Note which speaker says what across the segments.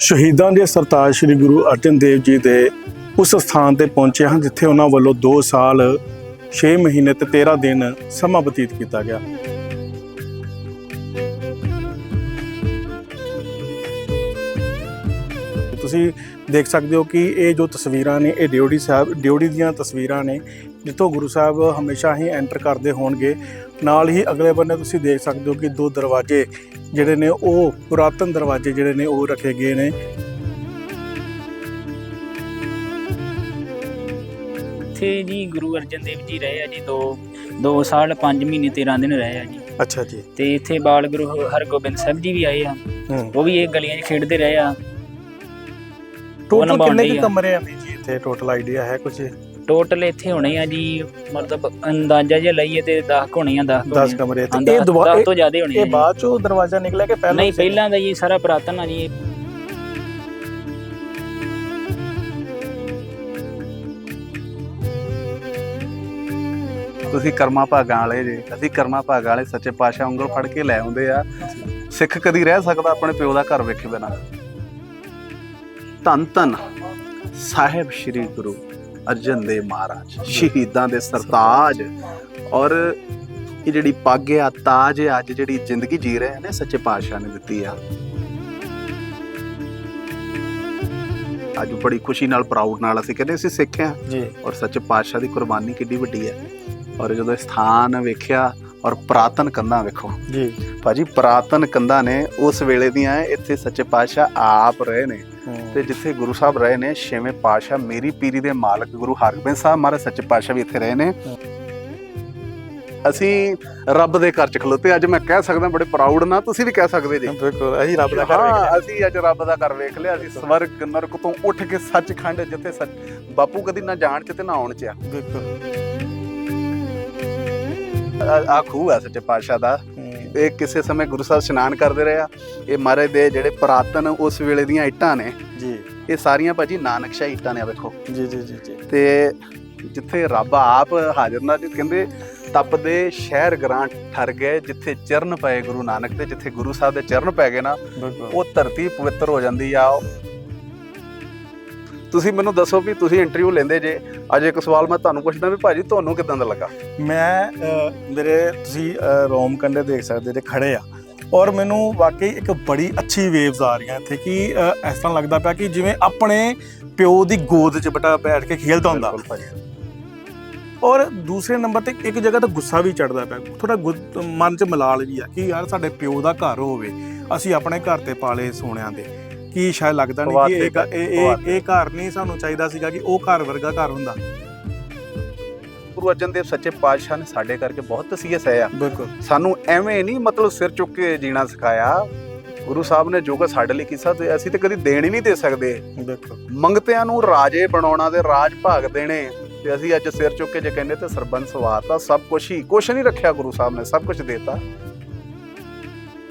Speaker 1: ਸ਼ਹੀਦਾਂ ਦੇ ਸਰਤਾਜ ਸ੍ਰੀ ਗੁਰੂ ਅਰਜਨ ਦੇਵ ਜੀ ਦੇ ਉਸ ਸਥਾਨ ਤੇ ਪਹੁੰਚੇ ਹਾਂ, ਜਿੱਥੇ ਉਹਨਾਂ ਵੱਲੋਂ 2 ਸਾਲ 6 ਮਹੀਨੇ ਤੇ 13 ਦਿਨ ਸਮਾਂ ਬਤੀਤ ਕੀਤਾ ਗਿਆ। ਤੁਸੀਂ ਦੇਖ ਸਕਦੇ ਹੋ ਕਿ ਇਹ ਜੋ ਤਸਵੀਰਾਂ ਨੇ, ਇਹ ਡਿਓੜੀ ਸਾਹਿਬ ਡਿਓੜੀ ਦੀਆਂ ਤਸਵੀਰਾਂ ਨੇ ਜਿੱਥੋਂ ਗੁਰੂ ਸਾਹਿਬ ਹਮੇਸ਼ਾ ਹੀ ਐਂਟਰ ਕਰਦੇ ਹੋਣਗੇ ਨਾਲ ਹੀ ਅਗਲੇ ਬੰਨੇ ਤੁਸੀਂ ਦੇਖ ਸਕਦੇ ਹੋ ਕਿ ਦੋ ਦਰਵਾਜ਼ੇ ਜਿਹੜੇ ਨੇ ਉਹ ਪੁਰਾਤਨ ਦਰਵਾਜ਼ੇ ਜਿਹੜੇ ਨੇ ਉਹ ਰੱਖੇ ਗਏ ਨੇ।
Speaker 2: ਇੱਥੇ ਜੀ ਗੁਰੂ ਅਰਜਨ ਦੇਵ ਜੀ ਰਹੇ ਆ ਜੀ 2 2 ਸਾਲ 5 ਮਹੀਨੇ 13 ਦਿਨ ਰਹੇ ਆ ਜੀ।
Speaker 1: ਅੱਛਾ ਜੀ।
Speaker 2: ਤੇ ਇੱਥੇ ਬਾਲ ਗੁਰੂ ਹਰਗੋਬਿੰਦ ਸਾਹਿਬ ਜੀ ਵੀ ਆਏ ਆ। ਉਹ ਵੀ ਇਹ ਗਲੀਆਂ 'ਚ ਖੇਡਦੇ ਰਹੇ ਆ।
Speaker 1: ਟੋਟਲ ਕਿੰਨੇ। ਕਮਰੇ ਆ ਜੀ ਇੱਥੇ? ਟੋਟਲ ਆਈਡੀਆ ਹੈ ਕੁਝ
Speaker 2: ਟੋਟਲ ਇੱਥੇ ਹੋਣੇ ਆ ਜੀ ਮਤਲਬ ਅੰਦਾਜ਼ਾ ਜੇ ਲਈਏ ਤੇ 10 ਹੋਣੇ ਆ 10
Speaker 1: 10 ਕਮਰੇ ਤੇ
Speaker 2: ਇਹ
Speaker 1: ਇਹ-
Speaker 2: ਤੋਂ ਜ਼ਿਆਦਾ ਹੋਣੇ ਆ
Speaker 1: ਇਹ। ਬਾਅਦ ਚੋਂ ਦਰਵਾਜ਼ਾ ਨਿਕਲਿਆ ਕਿ ਪਹਿਲਾਂ
Speaker 2: ਨਹੀਂ? ਪਹਿਲਾਂ ਦਾ ਜੀ ਸਾਰਾ ਪੁਰਾਤਨ ਆ ਜੀ।
Speaker 3: ਤੁਸੀਂ ਕਰਮਾ ਭਾਗਾਂ ਵਾਲੇ ਜੇ ਅਸੀਂ ਕਰਮਾ ਭਾਗਾਂ ਵਾਲੇ ਸੱਚੇ ਪਾਤਸ਼ਾਹ ਉਂਗਲ ਫੜ ਕੇ ਲੈ ਆਉਂਦੇ ਆ ਸਿੱਖ ਕਦੀ ਰਹਿ ਸਕਦਾ ਆਪਣੇ ਪਿਓ ਦਾ ਘਰ ਵੇਖੇ ਬਿਨਾ ਧੰਨ ਧੰਨ ਸਾਹਿਬ ਸ੍ਰੀ ਗੁਰੂ ਅਰਜਨ ਦੇਵ ਮਹਾਰਾਜ ਸ਼ਹੀਦਾਂ ਦੇ ਸਰਤਾਜ ਔਰ ਇਹ ਜਿਹੜੀ ਪੱਗ ਆ ਤਾਜ ਅੱਜ ਜਿਹੜੀ ਜ਼ਿੰਦਗੀ ਜੀ ਰਹੇ ਨੇ ਸੱਚੇ ਪਾਤਸ਼ਾਹ ਨੇ ਦਿੱਤੀ ਆ। ਅੱਜ ਬੜੀ ਖੁਸ਼ੀ ਨਾਲ ਪ੍ਰਾਊਡ ਨਾਲ ਅਸੀਂ ਕਹਿੰਦੇ ਅਸੀਂ ਸਿੱਖ ਆ
Speaker 1: ਜੀ।
Speaker 3: ਔਰ ਸੱਚੇ ਪਾਤਸ਼ਾਹ ਦੀ ਕੁਰਬਾਨੀ ਕਿੱਡੀ ਵੱਡੀ ਹੈ। ਔਰ ਜਦੋਂ ਇਹ ਸਥਾਨ ਵੇਖਿਆ ਔਰ ਪ੍ਰਾਤਨ ਕੰਧਾਂ ਵੇਖੋ।
Speaker 1: ਜੀ।
Speaker 3: ਭਾਜੀ ਪ੍ਰਾਤਨ ਕੰਧਾਂ ਨੇ ਉਸ ਵੇਲੇ ਦੀਆਂ ਇੱਥੇ ਸੱਚੇ ਪਾਤਸ਼ਾਹ ਆਪ ਰਹੇ ਨੇ। ਤੇ ਜਿੱਥੇ ਗੁਰੂ ਸਾਹਿਬ ਰਹੇ ਨੇ ਛੇਵੇਂ ਪਾਤਸ਼ਾਹ ਮੇਰੀ ਪੀਰੀ ਦੇ ਮਾਲਕ ਗੁਰੂ ਹਰਗੋਬਿੰਦ ਸਾਹਿਬ ਮਹਾਰਾਜ ਸੱਚੇ ਪਾਤਸ਼ਾਹ ਵੀ ਇੱਥੇ ਰਹੇ ਨੇ। ਅਸੀਂ ਰੱਬ ਦੇ ਘਰ ਚ ਖਲੋਤੇ ਅੱਜ ਮੈਂ ਕਹਿ ਸਕਦਾ ਬੜੇ ਪ੍ਰਾਊਡ ਨਾਲ ਤੁਸੀਂ ਵੀ ਕਹਿ ਸਕਦੇ ਜੀ।
Speaker 1: ਬਿਲਕੁਲ ਅਸੀਂ ਰੱਬ ਦਾ ਘਰ ਵੇਖ
Speaker 3: ਹਾਂ ਅਸੀਂ ਅੱਜ ਰੱਬ ਦਾ ਘਰ ਵੇਖ ਲਿਆ। ਅਸੀਂ ਸਵਰਗ ਨਰਕ ਤੋਂ ਉੱਠ ਕੇ ਸੱਚਖੰਡ ਜਿੱਥੇ ਬਾਪੂ ਕਦੀ ਨਾ ਜਾਣ ਚ ਤੇ ਨਾ ਆਉਣ ਚ ਆ।
Speaker 1: ਬਿਲਕੁਲ।
Speaker 3: ਆ ਖੂਹ ਹੈ ਸੱਚੇ ਪਾਤਸ਼ਾਹ ਦਾ। ਇਹ ਕਿਸੇ ਸਮੇਂ ਗੁਰੂ ਸਾਹਿਬ ਇਸ਼ਨਾਨ ਕਰਦੇ ਰਹੇ ਆ। ਇਹ ਮਹਾਰਾਜ ਦੇ ਜਿਹੜੇ ਪ੍ਰਾਤਨ ਉਸ ਵੇਲੇ ਦੀਆਂ ਇੱਟਾਂ ਨੇ
Speaker 1: ਜੀ।
Speaker 3: ਇਹ ਸਾਰੀਆਂ ਭਾਜੀ ਨਾਨਕਸ਼ਾਹੀ ਇੱਟਾਂ ਨੇ ਆ ਵੇਖੋ।
Speaker 1: ਜੀ ਜੀ ਜੀ ਜੀ।
Speaker 3: ਤੇ ਜਿੱਥੇ ਰੱਬ ਆਪ ਹਾਜ਼ਰ ਨਾਲ ਕਹਿੰਦੇ ਤਪਦੇ ਸ਼ਹਿਰ ਗਰਾਂ ਠਰ ਗਏ ਜਿੱਥੇ ਚਰਨ ਪਏ ਗੁਰੂ ਨਾਨਕ ਦੇ ਜਿੱਥੇ ਗੁਰੂ ਸਾਹਿਬ ਦੇ ਚਰਨ ਪੈ ਗਏ ਨਾ ਉਹ ਧਰਤੀ ਪਵਿੱਤਰ ਹੋ ਜਾਂਦੀ ਆ ਤੁਸੀਂ ਮੈਨੂੰ ਦੱਸੋ ਵੀ ਤੁਸੀਂ ਇੰਟਰਵਿਊ ਲੈਂਦੇ ਜੇ ਅੱਜ ਇੱਕ ਸਵਾਲ ਮੈਂ ਤੁਹਾਨੂੰ ਪੁੱਛਦਾ ਵੀ ਭਾਜੀ ਤੁਹਾਨੂੰ ਕਿਦਾਂ ਦਾ ਲੱਗਾ?
Speaker 1: ਮੈਂ ਅ, ਮੇਰੇ ਤੁਸੀਂ ਅ, ਰੋਮ ਕੰਡੇ ਦੇਖ ਸਕਦੇ ਜੇ ਖੜੇ ਆ। ਔਰ ਮੈਨੂੰ ਵਾਕਈ ਇੱਕ ਬੜੀ ਅੱਛੀ ਵੇਵਸ ਆ ਰਹੀਆਂ ਇੱਥੇ ਕਿ ਅ, ਇਸ ਤਰ੍ਹਾਂ ਲੱਗਦਾ ਪਿਆ ਕਿ ਜਿਵੇਂ ਆਪਣੇ ਪਿਓ ਦੀ ਗੋਦ 'ਚ ਬਟਾ ਬੈਠ ਕੇ ਖੇਲਦਾ ਹੁੰਦਾ।
Speaker 3: ਬਿਲਕੁਲ ਭਾਜੀ।
Speaker 1: ਔਰ ਦੂਸਰੇ ਨੰਬਰ ਤੇ ਇੱਕ ਜਗ੍ਹਾ ਤੇ ਗੁੱਸਾ ਵੀ ਚੜਦਾ ਪਿਆ ਥੋੜਾ ਮਨ 'ਚ ਮਲਾਲ ਵੀ ਆ ਕਿ ਯਾਰ ਸਾਡੇ ਪਿਓ ਦਾ ਘਰ ਹੋਵੇ ਅਸੀਂ ਆਪਣੇ ਘਰ ਤੇ ਪਾਲੇ ਸੋਹਣਿਆਂ ਦੇ। ਕੀ ਸ਼ਾਇਦ ਲੱਗਦਾ ਨਹੀਂ ਕਿ ਇਹ ਘ- ਇਹ ਇਹ ਇਹ ਘਰ ਨਹੀਂ ਸਾਨੂੰ ਚਾਹੀਦਾ ਸੀਗਾ ਕਿ ਉਹ ਘਰ ਵਰਗਾ ਘਰ ਹੁੰਦਾ।
Speaker 3: ਗੁਰੂ ਅਰਜਨ ਦੇਵ ਸੱਚੇ ਪਾਤਸ਼ਾਹ ਨੇ ਸਾਡੇ ਕਰਕੇ ਬਹੁਤ ਤਸੀਹਤ ਹੈ ਆ
Speaker 1: ਬਿਲਕੁਲ।
Speaker 3: ਸਾਨੂੰ ਐਵੇਂ ਨਹੀਂ ਮਤਲਬ ਸਿਰ ਚੁੱਕ ਕੇ ਜੀਣਾ ਸਿਖਾਇਆ। ਗੁਰੂ ਸਾਹਿਬ ਨੇ ਜੋ ਕੁ ਸਾਡੇ ਲਈ ਕੀਤਾ ਤੇ ਅਸੀਂ ਤੇ ਕਦੀ ਦੇਣ ਹੀ ਨਹੀਂ ਦੇ ਸਕਦੇ।
Speaker 1: ਬਿਲਕੁਲ।
Speaker 3: ਮੰਗਤਿਆਂ ਨੂੰ ਰਾਜੇ ਬਣਾਉਣਾ ਤੇ ਰਾਜ ਭਾਗ ਦੇਣੇ ਤੇ ਅਸੀਂ ਅੱਜ ਸਿਰ ਚੁੱਕ ਕੇ ਜੇ ਕਹਿੰਦੇ ਤੇ ਸਰਬੰਸ ਸਵਾਤਾ ਸਭ ਕੁਝ ਹੀ ਕੁਝ ਨਹੀਂ ਰੱਖਿਆ ਗੁਰੂ ਸਾਹਿਬ ਨੇ ਸਭ ਕੁਝ ਦੇਤਾ।